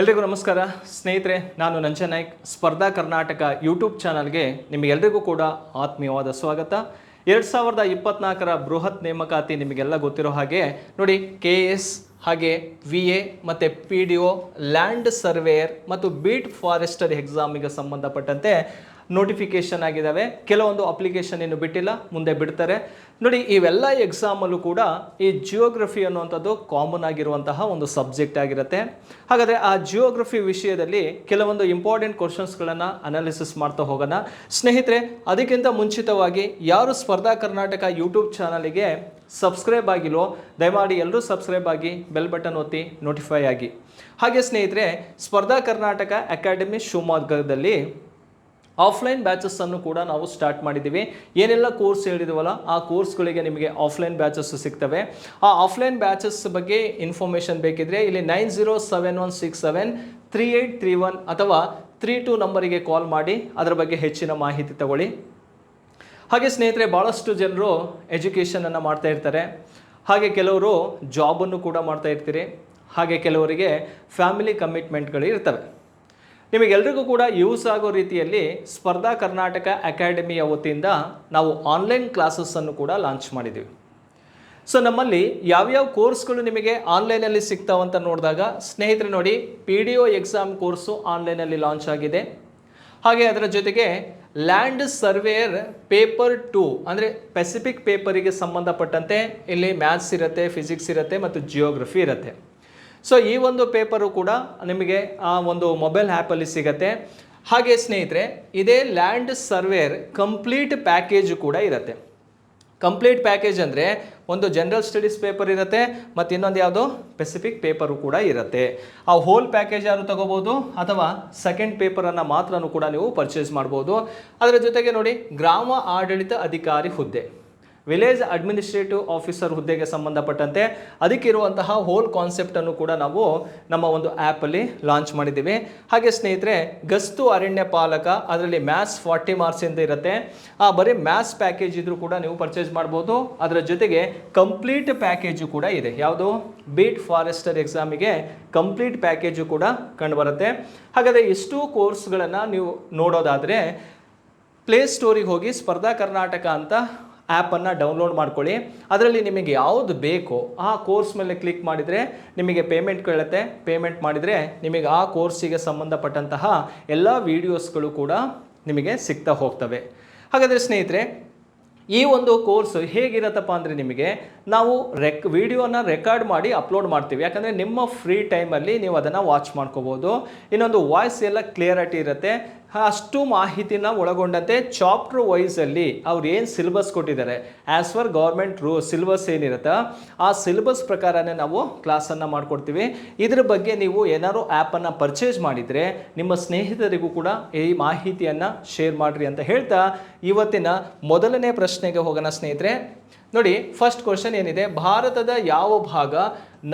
ಎಲ್ರಿಗೂ ನಮಸ್ಕಾರ. ಸ್ನೇಹಿತರೆ, ನಾನು ನಂಜನ್ ನಾಯ್ಕ್. ಸ್ಪರ್ಧಾ ಕರ್ನಾಟಕ ಯೂಟ್ಯೂಬ್ ಚಾನಲ್ಗೆ ನಿಮಗೆಲ್ಲರಿಗೂ ಕೂಡ ಆತ್ಮೀಯವಾದ ಸ್ವಾಗತ. ಎರಡು ಸಾವಿರದ ಇಪ್ಪತ್ನಾಲ್ಕರ ಬೃಹತ್ ನೇಮಕಾತಿ ನಿಮಗೆಲ್ಲ ಗೊತ್ತಿರೋ ಹಾಗೆ, ನೋಡಿ, ಕೆ ಎಸ್ ಹಾಗೆ ವಿ ಎ ಮತ್ತು P D O, land surveyor ಮತ್ತು ಬೀಟ್ ಫಾರೆಸ್ಟರ್ ಎಕ್ಸಾಮಿಗೆ ಸಂಬಂಧಪಟ್ಟಂತೆ ನೋಟಿಫಿಕೇಶನ್ ಆಗಿದ್ದಾವೆ ಕೆಲವೊಂದು ಅಪ್ಲಿಕೇಶನ್ ಏನು ಬಿಟ್ಟಿಲ್ಲ, ಮುಂದೆ ಬಿಡ್ತಾರೆ. ನೋಡಿ, ಇವೆಲ್ಲ ಎಕ್ಸಾಮಲ್ಲೂ ಕೂಡ ಈ ಜಿಯೋಗ್ರಫಿ ಅನ್ನುವಂಥದ್ದು ಕಾಮನ್ ಆಗಿರುವಂತಹ ಒಂದು ಸಬ್ಜೆಕ್ಟ್ ಆಗಿರುತ್ತೆ. ಹಾಗಾದರೆ ಆ ಜಿಯೋಗ್ರಫಿ ವಿಷಯದಲ್ಲಿ ಕೆಲವೊಂದು ಇಂಪಾರ್ಟೆಂಟ್ ಕ್ವಶನ್ಸ್ಗಳನ್ನು ಅನಾಲಿಸಿಸ್ ಮಾಡ್ತಾ ಹೋಗೋಣ. ಸ್ನೇಹಿತರೆ, ಅದಕ್ಕಿಂತ ಮುಂಚಿತವಾಗಿ ಯಾರು ಸ್ಪರ್ಧಾ ಕರ್ನಾಟಕ ಯೂಟ್ಯೂಬ್ ಚಾನಲಿಗೆ ಸಬ್ಸ್ಕ್ರೈಬ್ ಆಗಿಲ್ವೋ, ದಯಮಾಡಿ ಎಲ್ಲರೂ ಸಬ್ಸ್ಕ್ರೈಬ್ ಆಗಿ ಬೆಲ್ ಬಟನ್ ಒತ್ತಿ ನೋಟಿಫೈ ಆಗಿ. ಹಾಗೆ ಸ್ನೇಹಿತರೆ, ಸ್ಪರ್ಧಾ ಕರ್ನಾಟಕ ಅಕಾಡೆಮಿ ಶಿವಮೊಗ್ಗದಲ್ಲಿ ಆಫ್ಲೈನ್ ಬ್ಯಾಚಸ್ಸನ್ನು ಕೂಡ ನಾವು ಸ್ಟಾರ್ಟ್ ಮಾಡಿದ್ದೀವಿ. ಏನೆಲ್ಲ ಕೋರ್ಸ್ ಹೇಳಿದವಲ್ಲ, ಆ ಕೋರ್ಸ್ಗಳಿಗೆ ನಿಮಗೆ ಆಫ್ಲೈನ್ ಬ್ಯಾಚಸ್ ಸಿಗ್ತವೆ. ಆ ಆಫ್ಲೈನ್ ಬ್ಯಾಚಸ್ ಬಗ್ಗೆ ಇನ್ಫಾರ್ಮೇಷನ್ ಬೇಕಿದ್ರೆ ಇಲ್ಲಿ nine zero seven one six seven three eight three one ಅಥವಾ ತ್ರೀ ಟು ನಂಬರಿಗೆ ಕಾಲ್ ಮಾಡಿ, ಅದರ ಬಗ್ಗೆ ಹೆಚ್ಚಿನ ಮಾಹಿತಿ ತಗೊಳ್ಳಿ. ಹಾಗೆ ಸ್ನೇಹಿತರೆ ಭಾಳಷ್ಟು ಜನರು ಎಜುಕೇಷನನ್ನು ಮಾಡ್ತಾ ಇರ್ತಾರೆ. ಹಾಗೆ ಕೆಲವರು ಜಾಬನ್ನು ಕೂಡ ಮಾಡ್ತಾ ಇರ್ತೀರಿ. ಹಾಗೆ ಕೆಲವರಿಗೆ ಫ್ಯಾಮಿಲಿ ಕಮಿಟ್ಮೆಂಟ್ಗಳು ಇರ್ತವೆ. ನಿಮಗೆಲ್ರಿಗೂ ಕೂಡ ಯೂಸ್ ಆಗೋ ರೀತಿಯಲ್ಲಿ ಸ್ಪರ್ಧಾ ಕರ್ನಾಟಕ ಅಕಾಡೆಮಿಯ ವತಿಯಿಂದ ನಾವು ಆನ್ಲೈನ್ ಕ್ಲಾಸಸ್ಸನ್ನು ಕೂಡ ಲಾಂಚ್ ಮಾಡಿದ್ದೀವಿ. ಸೊ ನಮ್ಮಲ್ಲಿ ಯಾವ್ಯಾವ ಕೋರ್ಸ್ಗಳು ನಿಮಗೆ ಆನ್ಲೈನಲ್ಲಿ ಸಿಗ್ತಾವಂತ ನೋಡಿದಾಗ ಸ್ನೇಹಿತರೆ ನೋಡಿ, P D O exam course ಆನ್ಲೈನಲ್ಲಿ ಲಾಂಚ್ ಆಗಿದೆ. ಹಾಗೆ ಅದರ ಜೊತೆಗೆ ಲ್ಯಾಂಡ್ ಸರ್ವೇಯರ್ ಪೇಪರ್ ಟು ಅಂದರೆ ಪೆಸಿಫಿಕ್ ಪೇಪರಿಗೆ ಸಂಬಂಧಪಟ್ಟಂತೆ ಇಲ್ಲಿ ಮ್ಯಾಥ್ಸ್ ಇರುತ್ತೆ, ಫಿಸಿಕ್ಸ್ ಇರುತ್ತೆ ಮತ್ತು ಜಿಯೋಗ್ರಫಿ ಇರುತ್ತೆ. ಸೊ ಈ ಒಂದು ಪೇಪರು ಕೂಡ ನಿಮಗೆ ಆ ಒಂದು ಮೊಬೈಲ್ ಆ್ಯಪಲ್ಲಿ ಸಿಗತ್ತೆ. ಹಾಗೆ ಸ್ನೇಹಿತರೆ, ಇದೇ ಲ್ಯಾಂಡ್ ಸರ್ವೇರ್ ಕಂಪ್ಲೀಟ್ ಪ್ಯಾಕೇಜು ಕೂಡ ಇರುತ್ತೆ. ಕಂಪ್ಲೀಟ್ ಪ್ಯಾಕೇಜ್ ಅಂದರೆ ಒಂದು ಜನರಲ್ ಸ್ಟಡೀಸ್ ಪೇಪರ್ ಇರುತ್ತೆ, ಮತ್ತು ಇನ್ನೊಂದು ಯಾವುದೋ ಪೆಸಿಫಿಕ್ ಪೇಪರು ಕೂಡ ಇರುತ್ತೆ. ಆ ಹೋಲ್ ಪ್ಯಾಕೇಜ್ ಯಾರು ತಗೋಬೋದು? ಅಥವಾ ಸೆಕೆಂಡ್ ಪೇಪರನ್ನು ಮಾತ್ರ ಕೂಡ ನೀವು ಪರ್ಚೇಸ್ ಮಾಡ್ಬೋದು. ಅದರ ಜೊತೆಗೆ ನೋಡಿ, ಗ್ರಾಮ ಆಡಳಿತ ಅಧಿಕಾರಿ ಹುದ್ದೆ. ವಿಲೇಜ್ ಅಡ್ಮಿನಿಸ್ಟ್ರೇಟಿವ್ ಆಫೀಸರ್ ಹುದ್ದೆಗೆ ಸಂಬಂಧಪಟ್ಟಂತೆ ಅದಕ್ಕಿರುವಂತಹ ಹೋಲ್ ಕಾನ್ಸೆಪ್ಟನ್ನು ಕೂಡ ನಾವು ನಮ್ಮ ಒಂದು ಆ್ಯಪಲ್ಲಿ ಲಾಂಚ್ ಮಾಡಿದ್ದೀವಿ. ಹಾಗೆ ಸ್ನೇಹಿತರೆ, ಗಸ್ತು ಅರಣ್ಯ ಪಾಲಕ, ಅದರಲ್ಲಿ ಮ್ಯಾಥ್ಸ್ ಫಾರ್ಟಿ ಮಾರ್ಕ್ಸಿಂದ ಇರುತ್ತೆ. ಆ, ಬರೀ ಮ್ಯಾಥ್ಸ್ ಪ್ಯಾಕೇಜ್ ಇದ್ರೂ ಕೂಡ ನೀವು ಪರ್ಚೇಸ್ ಮಾಡ್ಬೋದು. ಅದರ ಜೊತೆಗೆ ಕಂಪ್ಲೀಟ್ ಪ್ಯಾಕೇಜು ಕೂಡ ಇದೆ. ಯಾವುದು? ಬೀಟ್ ಫಾರೆಸ್ಟರ್ ಎಕ್ಸಾಮಿಗೆ ಕಂಪ್ಲೀಟ್ ಪ್ಯಾಕೇಜು ಕೂಡ ಕಂಡುಬರುತ್ತೆ. ಹಾಗಾದರೆ ಇಷ್ಟು ಕೋರ್ಸ್ಗಳನ್ನು ನೀವು ನೋಡೋದಾದರೆ ಪ್ಲೇಸ್ಟೋರಿಗೆ ಹೋಗಿ ಸ್ಪರ್ಧಾ ಕರ್ನಾಟಕ ಅಂತ ಆ್ಯಪನ್ನು ಡೌನ್ಲೋಡ್ ಮಾಡ್ಕೊಳ್ಳಿ. ಅದರಲ್ಲಿ ನಿಮಗೆ ಯಾವುದು ಬೇಕೋ ಆ ಕೋರ್ಸ್ ಮೇಲೆ ಕ್ಲಿಕ್ ಮಾಡಿದರೆ ನಿಮಗೆ ಪೇಮೆಂಟ್ ಕೇಳುತ್ತೆ. ಪೇಮೆಂಟ್ ಮಾಡಿದರೆ ನಿಮಗೆ ಆ ಕೋರ್ಸಿಗೆ ಸಂಬಂಧಪಟ್ಟಂತಹ ಎಲ್ಲ ವೀಡಿಯೋಸ್ಗಳು ಕೂಡ ನಿಮಗೆ ಸಿಗ್ತಾ ಹೋಗ್ತವೆ. ಹಾಗಾದರೆ ಸ್ನೇಹಿತರೆ, ಈ ಒಂದು ಕೋರ್ಸ್ ಹೇಗಿರತ್ತಪ್ಪ ಅಂದರೆ ನಿಮಗೆ ನಾವು ರೆಕ್, ವಿಡಿಯೋನ ರೆಕಾರ್ಡ್ ಮಾಡಿ ಅಪ್ಲೋಡ್ ಮಾಡ್ತೀವಿ. ಯಾಕಂದರೆ ನಿಮ್ಮ ಫ್ರೀ ಟೈಮಲ್ಲಿ ನೀವು ಅದನ್ನು ವಾಚ್ ಮಾಡ್ಕೋಬೋದು. ಇನ್ನೊಂದು ವಾಯ್ಸ್ ಎಲ್ಲ ಕ್ಲಿಯರಿಟಿ ಇರುತ್ತೆ. ಅಷ್ಟು ಮಾಹಿತಿನ ಒಳಗೊಂಡಂತೆ ಚಾಪ್ಟರ್ ವೈಸಲ್ಲಿ ಅವ್ರು ಏನು ಸಿಲೆಬಸ್ ಕೊಟ್ಟಿದ್ದಾರೆ. ಆ್ಯಸ್ ಫರ್ ಗೌರ್ಮೆಂಟ್ ರೂ ಸಿಲೆಬಸ್ ಏನಿರುತ್ತೆ, ಆ ಸಿಲೆಬಸ್ ಪ್ರಕಾರನೇ ನಾವು ಕ್ಲಾಸನ್ನು ಮಾಡ್ಕೊಡ್ತೀವಿ. ಇದ್ರ ಬಗ್ಗೆ ನೀವು ಏನಾದ್ರು ಆ್ಯಪನ್ನು ಪರ್ಚೇಸ್ ಮಾಡಿದರೆ, ನಿಮ್ಮ ಸ್ನೇಹಿತರಿಗೂ ಕೂಡ ಈ ಮಾಹಿತಿಯನ್ನು ಶೇರ್ ಮಾಡಿರಿ ಅಂತ ಹೇಳ್ತಾ, ಇವತ್ತಿನ ಮೊದಲನೇ ಪ್ರಶ್ನೆಗೆ ಹೋಗೋಣ ಸ್ನೇಹಿತರೆ. ನೋಡಿ ಫಸ್ಟ್ ಕ್ವಶನ್ ಏನಿದೆ? ಭಾರತದ ಯಾವ ಭಾಗ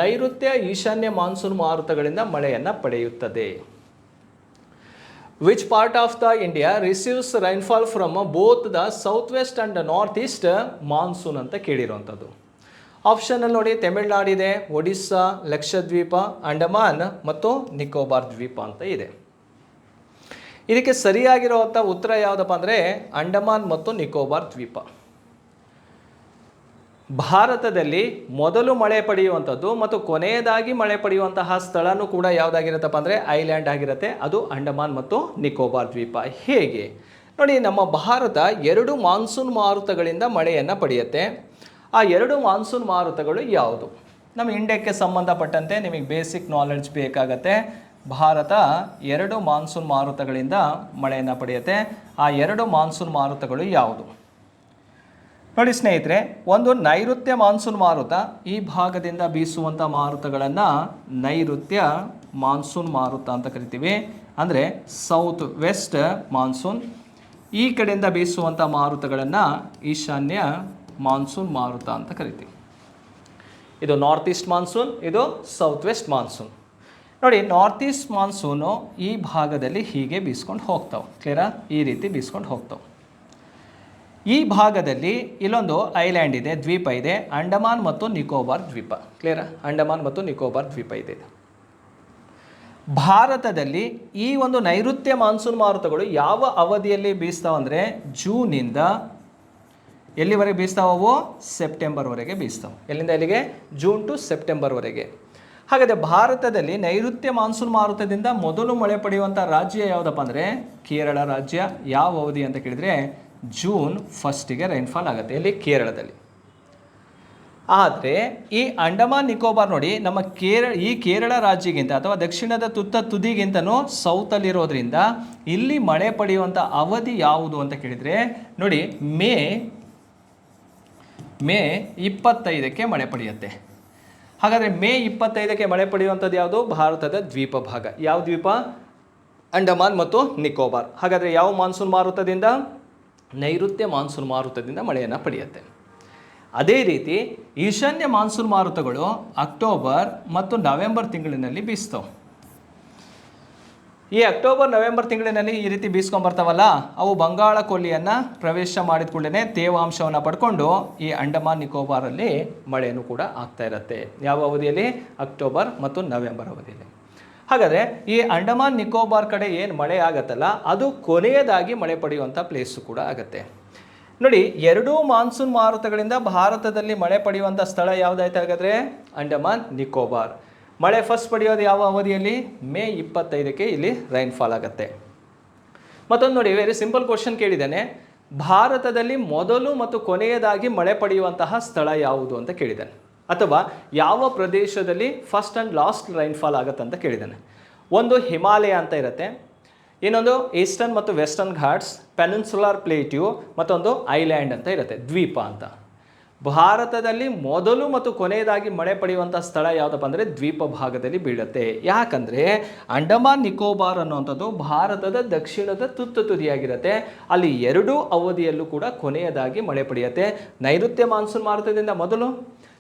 ನೈಋತ್ಯ ಈಶಾನ್ಯ ಮಾನ್ಸೂನ್ ಮಾರುತಗಳಿಂದ ಮಳೆಯನ್ನು ಪಡೆಯುತ್ತದೆ? Which part of the India receives rainfall from both the south west and north east monsoon ಅಂತ ಕೇಳಿರುವಂಥದ್ದು? ಆಪ್ಷನಲ್ಲಿ ನೋಡಿ ತಮಿಳ್ನಾಡಿದೆ ಒಡಿಸ್ಸಾ ಲಕ್ಷದ್ವೀಪ ಅಂಡಮಾನ್ ಮತ್ತು ನಿಕೋಬಾರ್ ದ್ವೀಪ ಅಂತ ಇದೆ. ಇದಕ್ಕೆ ಸರಿಯಾಗಿರುವಂಥ ಉತ್ತರ ಯಾವುದಪ್ಪ ಅಂದರೆ ಅಂಡಮಾನ್ ಮತ್ತು ನಿಕೋಬಾರ್ ದ್ವೀಪ. ಭಾರತದಲ್ಲಿ ಮೊದಲು ಮಳೆ ಪಡೆಯುವಂಥದ್ದು ಮತ್ತು ಕೊನೆಯದಾಗಿ ಮಳೆ ಪಡೆಯುವಂತಹ ಸ್ಥಳನೂ ಕೂಡ ಯಾವುದಾಗಿರುತ್ತಪ್ಪ ಅಂದರೆ ಐಲ್ಯಾಂಡ್ ಆಗಿರುತ್ತೆ. ಅದು ಅಂಡಮಾನ್ ಮತ್ತು ನಿಕೋಬಾರ್ ದ್ವೀಪ. ಹೇಗೆ? ನೋಡಿ, ನಮ್ಮ ಭಾರತ ಎರಡು ಮಾನ್ಸೂನ್ ಮಾರುತಗಳಿಂದ ಮಳೆಯನ್ನು ಪಡೆಯುತ್ತೆ. ಆ ಎರಡು ಮಾನ್ಸೂನ್ ಮಾರುತಗಳು ಯಾವುದು? ನಮ್ಮ ಇಂಡಿಯಾಕ್ಕೆ ಸಂಬಂಧಪಟ್ಟಂತೆ ನಿಮಗೆ ಬೇಸಿಕ್ ನಾಲೆಡ್ಜ್ ಬೇಕಾಗತ್ತೆ. ಭಾರತ ಎರಡು ಮಾನ್ಸೂನ್ ಮಾರುತಗಳಿಂದ ಮಳೆಯನ್ನು ಪಡೆಯುತ್ತೆ. ಆ ಎರಡು ಮಾನ್ಸೂನ್ ಮಾರುತಗಳು ಯಾವುದು? ನೋಡಿ ಸ್ನೇಹಿತರೆ, ಒಂದು ನೈಋತ್ಯ ಮಾನ್ಸೂನ್ ಮಾರುತ ಈ ಭಾಗದಿಂದ ಬೀಸುವಂಥ ಮಾರುತಗಳನ್ನು ನೈಋತ್ಯ ಮಾನ್ಸೂನ್ ಮಾರುತ ಅಂತ ಕರಿತೀವಿ. ಅಂದರೆ ಸೌತ್ ವೆಸ್ಟ್ ಮಾನ್ಸೂನ್, ಈ ಕಡೆಯಿಂದ ಬೀಸುವಂಥ ಮಾರುತಗಳನ್ನು ಈಶಾನ್ಯ ಮಾನ್ಸೂನ್ ಮಾರುತ ಅಂತ ಕರಿತೀವಿ. ಇದು ನಾರ್ತ್ ಈಸ್ಟ್ ಮಾನ್ಸೂನ್, ಇದು ಸೌತ್ ವೆಸ್ಟ್ ಮಾನ್ಸೂನ್. ನೋಡಿ ನಾರ್ತ್ ಈಸ್ಟ್ ಮಾನ್ಸೂನು ಈ ಭಾಗದಲ್ಲಿ ಹೀಗೆ ಬೀಸ್ಕೊಂಡು ಹೋಗ್ತಾವೆ. ಕ್ಲಿಯರಾ ಈ ರೀತಿ ಬೀಸ್ಕೊಂಡು ಹೋಗ್ತಾವೆ. ಈ ಭಾಗದಲ್ಲಿ ಇಲ್ಲೊಂದು ಐಲ್ಯಾಂಡ್ ಇದೆ, ದ್ವೀಪ ಇದೆ, ಅಂಡಮಾನ್ ಮತ್ತು ನಿಕೋಬಾರ್ ದ್ವೀಪ. ಕ್ಲಿಯರಾ ಅಂಡಮಾನ್ ಮತ್ತು ನಿಕೋಬಾರ್ ದ್ವೀಪ ಇದೆ. ಭಾರತದಲ್ಲಿ ಈ ಒಂದು ನೈಋತ್ಯ ಮಾನ್ಸೂನ್ ಮಾರುತಗಳು ಯಾವ ಅವಧಿಯಲ್ಲಿ ಬೀಸ್ತಾವ ಅಂದರೆ ಜೂನಿಂದ ಎಲ್ಲಿವರೆಗೆ ಬೀಸ್ತಾವವು ಸೆಪ್ಟೆಂಬರ್ವರೆಗೆ ಬೀಸ್ತಾವೆ. ಎಲ್ಲಿಂದ ಎಲ್ಲಿಗೆ? ಜೂನ್ ಟು ಸೆಪ್ಟೆಂಬರ್ವರೆಗೆ. ಹಾಗಾದರೆ ಭಾರತದಲ್ಲಿ ನೈಋತ್ಯ ಮಾನ್ಸೂನ್ ಮಾರುತದಿಂದ ಮೊದಲು ಮಳೆ ಪಡೆಯುವಂಥ ರಾಜ್ಯ ಯಾವುದಪ್ಪ ಅಂದರೆ ಕೇರಳ ರಾಜ್ಯ. ಯಾವ ಅವಧಿ ಅಂತ ಕೇಳಿದರೆ ಜೂನ್ ಫಸ್ಟಿಗೆ ರೈನ್ಫಾಲ್ ಆಗುತ್ತೆ, ಇಲ್ಲಿ ಕೇರಳದಲ್ಲಿ. ಆದರೆ, ಈ ಅಂಡಮಾನ್, ನಿಕೋಬಾರ್ ನೋಡಿ, ನಮ್ಮ ಕೇರಳ, ಈ ಕೇರಳ ರಾಜ್ಯಗಿಂತ ಅಥವಾ ದಕ್ಷಿಣದ ತುತ್ತ ತುದಿಗಿಂತನೂ ಸೌತಲ್ಲಿರೋದ್ರಿಂದ ಇಲ್ಲಿ ಮಳೆ ಪಡೆಯುವಂಥ ಅವಧಿ ಯಾವುದು ಅಂತ ಕೇಳಿದರೆ, ನೋಡಿ, ಮೇ ಮೇ ಇಪ್ಪತ್ತೈದಕ್ಕೆ ಮಳೆ ಪಡೆಯುತ್ತೆ. ಹಾಗಾದರೆ ಮೇ ಇಪ್ಪತ್ತೈದಕ್ಕೆ ಮಳೆ ಪಡೆಯುವಂಥದ್ದು ಯಾವುದು? ಭಾರತದ ದ್ವೀಪ ಭಾಗ. ಯಾವ ದ್ವೀಪ? ಅಂಡಮಾನ್ ಮತ್ತು ನಿಕೋಬಾರ್. ಹಾಗಾದರೆ ಯಾವ ಮಾನ್ಸೂನ್ ಮಾರುತದಿಂದ ನೈಋತ್ಯ ಮಾನ್ಸೂನ್ ಮಾರುತದಿಂದ ಮಳೆಯನ್ನು ಪಡೆಯುತ್ತೆ. ಅದೇ ರೀತಿ ಈಶಾನ್ಯ ಮಾನ್ಸೂನ್ ಮಾರುತಗಳು ಅಕ್ಟೋಬರ್ ಮತ್ತು ನವೆಂಬರ್ ತಿಂಗಳಿನಲ್ಲಿ ಬೀಸ್ತವೆ. ಈ ಅಕ್ಟೋಬರ್, ನವೆಂಬರ್ ತಿಂಗಳಿನಲ್ಲಿ ಈ ರೀತಿ ಬೀಸ್ಕೊಂಬರ್ತಾವಲ್ಲ ಅವು ಬಂಗಾಳ ಕೊಲ್ಲಿಯನ್ನು ಪ್ರವೇಶ ಮಾಡಿದ ಕೂಡಲೇ ತೇವಾಂಶವನ್ನು ಪಡ್ಕೊಂಡು ಈ ಅಂಡಮಾನ್ ನಿಕೋಬಾರಲ್ಲಿ ಮಳೆಯನ್ನು ಕೂಡ ಆಗ್ತಾ ಇರುತ್ತೆ. ಯಾವ ಅವಧಿಯಲ್ಲಿ? ಅಕ್ಟೋಬರ್ ಮತ್ತು ನವೆಂಬರ್ ಅವಧಿಯಲ್ಲಿ. ಹಾಗಾದರೆ ಈ ಅಂಡಮಾನ್ ನಿಕೋಬಾರ್ ಕಡೆ ಏನು ಮಳೆ ಆಗತ್ತಲ್ಲ, ಅದು ಕೊನೆಯದಾಗಿ ಮಳೆ ಪಡೆಯುವಂಥ ಪ್ಲೇಸು ಕೂಡ ಆಗುತ್ತೆ. ನೋಡಿ, ಎರಡೂ ಮಾನ್ಸೂನ್ ಮಾರುತಗಳಿಂದ ಭಾರತದಲ್ಲಿ ಮಳೆ ಪಡೆಯುವಂಥ ಸ್ಥಳ ಯಾವುದಾಯ್ತು ಹಾಗಾದರೆ? ಅಂಡಮಾನ್ ನಿಕೋಬಾರ್. ಮಳೆ ಫಸ್ಟ್ ಪಡೆಯೋದು ಯಾವ ಅವಧಿಯಲ್ಲಿ? ಮೇ ಇಪ್ಪತ್ತೈದಕ್ಕೆ ಇಲ್ಲಿ ರೈನ್ಫಾಲ್ ಆಗುತ್ತೆ. ಮತ್ತೊಂದು ನೋಡಿ ವೆರಿ ಸಿಂಪಲ್ ಕ್ವಶನ್ ಕೇಳಿದ್ದೇನೆ. ಭಾರತದಲ್ಲಿ ಮೊದಲು ಮತ್ತು ಕೊನೆಯದಾಗಿ ಮಳೆ ಪಡೆಯುವಂತಹ ಸ್ಥಳ ಯಾವುದು ಅಂತ ಕೇಳಿದ್ದಾನೆ. ಅಥವಾ ಯಾವ ಪ್ರದೇಶದಲ್ಲಿ ಫಸ್ಟ್ ಆ್ಯಂಡ್ ಲಾಸ್ಟ್ ರೈನ್ಫಾಲ್ ಆಗುತ್ತೆ ಅಂತ ಕೇಳಿದ್ದಾನೆ. ಒಂದು ಹಿಮಾಲಯ ಅಂತ ಇರುತ್ತೆ. ಇನ್ನೊಂದು ಈಸ್ಟರ್ನ್ ಮತ್ತು ವೆಸ್ಟರ್ನ್ ಘಾಟ್ಸ್ ಪೆನಿನ್ಸುಲಾರ್ ಪ್ಲೇಟ್ಯೂ ಮತ್ತೊಂದು ಐಲ್ಯಾಂಡ್ ಅಂತ ಇರುತ್ತೆ, ದ್ವೀಪ ಅಂತ. ಭಾರತದಲ್ಲಿ ಮೊದಲು ಮತ್ತು ಕೊನೆಯದಾಗಿ ಮಳೆ ಪಡೆಯುವಂಥ ಸ್ಥಳ ಯಾವುದಪ್ಪ ಅಂದರೆ ದ್ವೀಪ ಭಾಗದಲ್ಲಿ ಬೀಳುತ್ತೆ. ಯಾಕಂದರೆ ಅಂಡಮಾನ್ ನಿಕೋಬಾರ್ ಅನ್ನುವಂಥದ್ದು ಭಾರತದ ದಕ್ಷಿಣದ ತುತ್ತ ತುದಿಯಾಗಿರುತ್ತೆ. ಅಲ್ಲಿ ಎರಡೂ ಅವಧಿಯಲ್ಲೂ ಕೂಡ ಕೊನೆಯದಾಗಿ ಮಳೆ ಪಡೆಯುತ್ತೆ. ನೈಋತ್ಯ ಮಾನ್ಸೂನ್ ಮಾರುತದಿಂದ ಮೊದಲು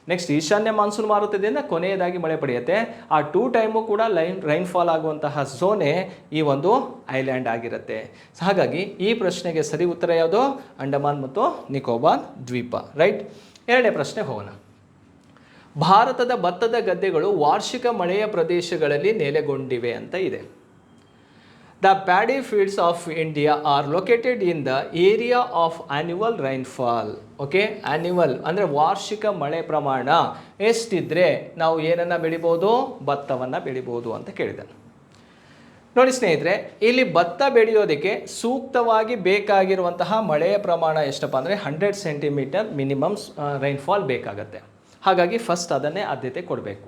ನೆಕ್ಸ್ಟ್ ಈಶಾನ್ಯ ಮಾನ್ಸೂನ್ ಮಾರುತದಿಂದ ಕೊನೆಯದಾಗಿ ಮಳೆ ಪಡೆಯುತ್ತೆ. ಆ ಟೂ ಟೈಮು ಕೂಡ ಲೈನ್ ರೈನ್ಫಾಲ್ ಆಗುವಂತಹ ಝೋನೆ ಈ ಒಂದು ಐಲ್ಯಾಂಡ್ ಆಗಿರುತ್ತೆ. ಹಾಗಾಗಿ ಈ ಪ್ರಶ್ನೆಗೆ ಸರಿ ಉತ್ತರ ಯಾವುದು? ಅಂಡಮಾನ್ ಮತ್ತು ನಿಕೋಬಾರ್ ದ್ವೀಪ. ರೈಟ್ ಎರಡನೇ ಪ್ರಶ್ನೆ ಹೋಗೋಣ. ಭಾರತದ ಭತ್ತದ ಗದ್ದೆಗಳು ವಾರ್ಷಿಕ ಮಳೆಯ ಪ್ರದೇಶಗಳಲ್ಲಿ ನೆಲೆಗೊಂಡಿವೆ ಅಂತ ಇದೆ. The paddy fields of India are located in the area of annual rainfall okay annual ಅಂದರೆ ವಾರ್ಷಿಕ ಮಳೆ ಪ್ರಮಾಣ ಎಷ್ಟಿದ್ರೆ ನಾವು ಏನನ್ನು ಬೆಳಿಬೋದು? ಭತ್ತವನ್ನು ಬೆಳಿಬೋದು ಅಂತ ಕೇಳಿದನು. ನೋಡಿ ಸ್ನೇಹಿತರೆ, ಇಲ್ಲಿ ಭತ್ತ ಬೆಳೆಯೋದಕ್ಕೆ ಸೂಕ್ತವಾಗಿ ಬೇಕಾಗಿರುವಂತಹ ಮಳೆಯ ಪ್ರಮಾಣ ಎಷ್ಟಪ್ಪ ಅಂದರೆ ಹಂಡ್ರೆಡ್ ಸೆಂಟಿಮೀಟರ್ ಮಿನಿಮಮ್ ರೈನ್ಫಾಲ್ ಬೇಕಾಗತ್ತೆ. ಹಾಗಾಗಿ ಫಸ್ಟ್ ಅದನ್ನೇ ಆದ್ಯತೆ ಕೊಡಬೇಕು.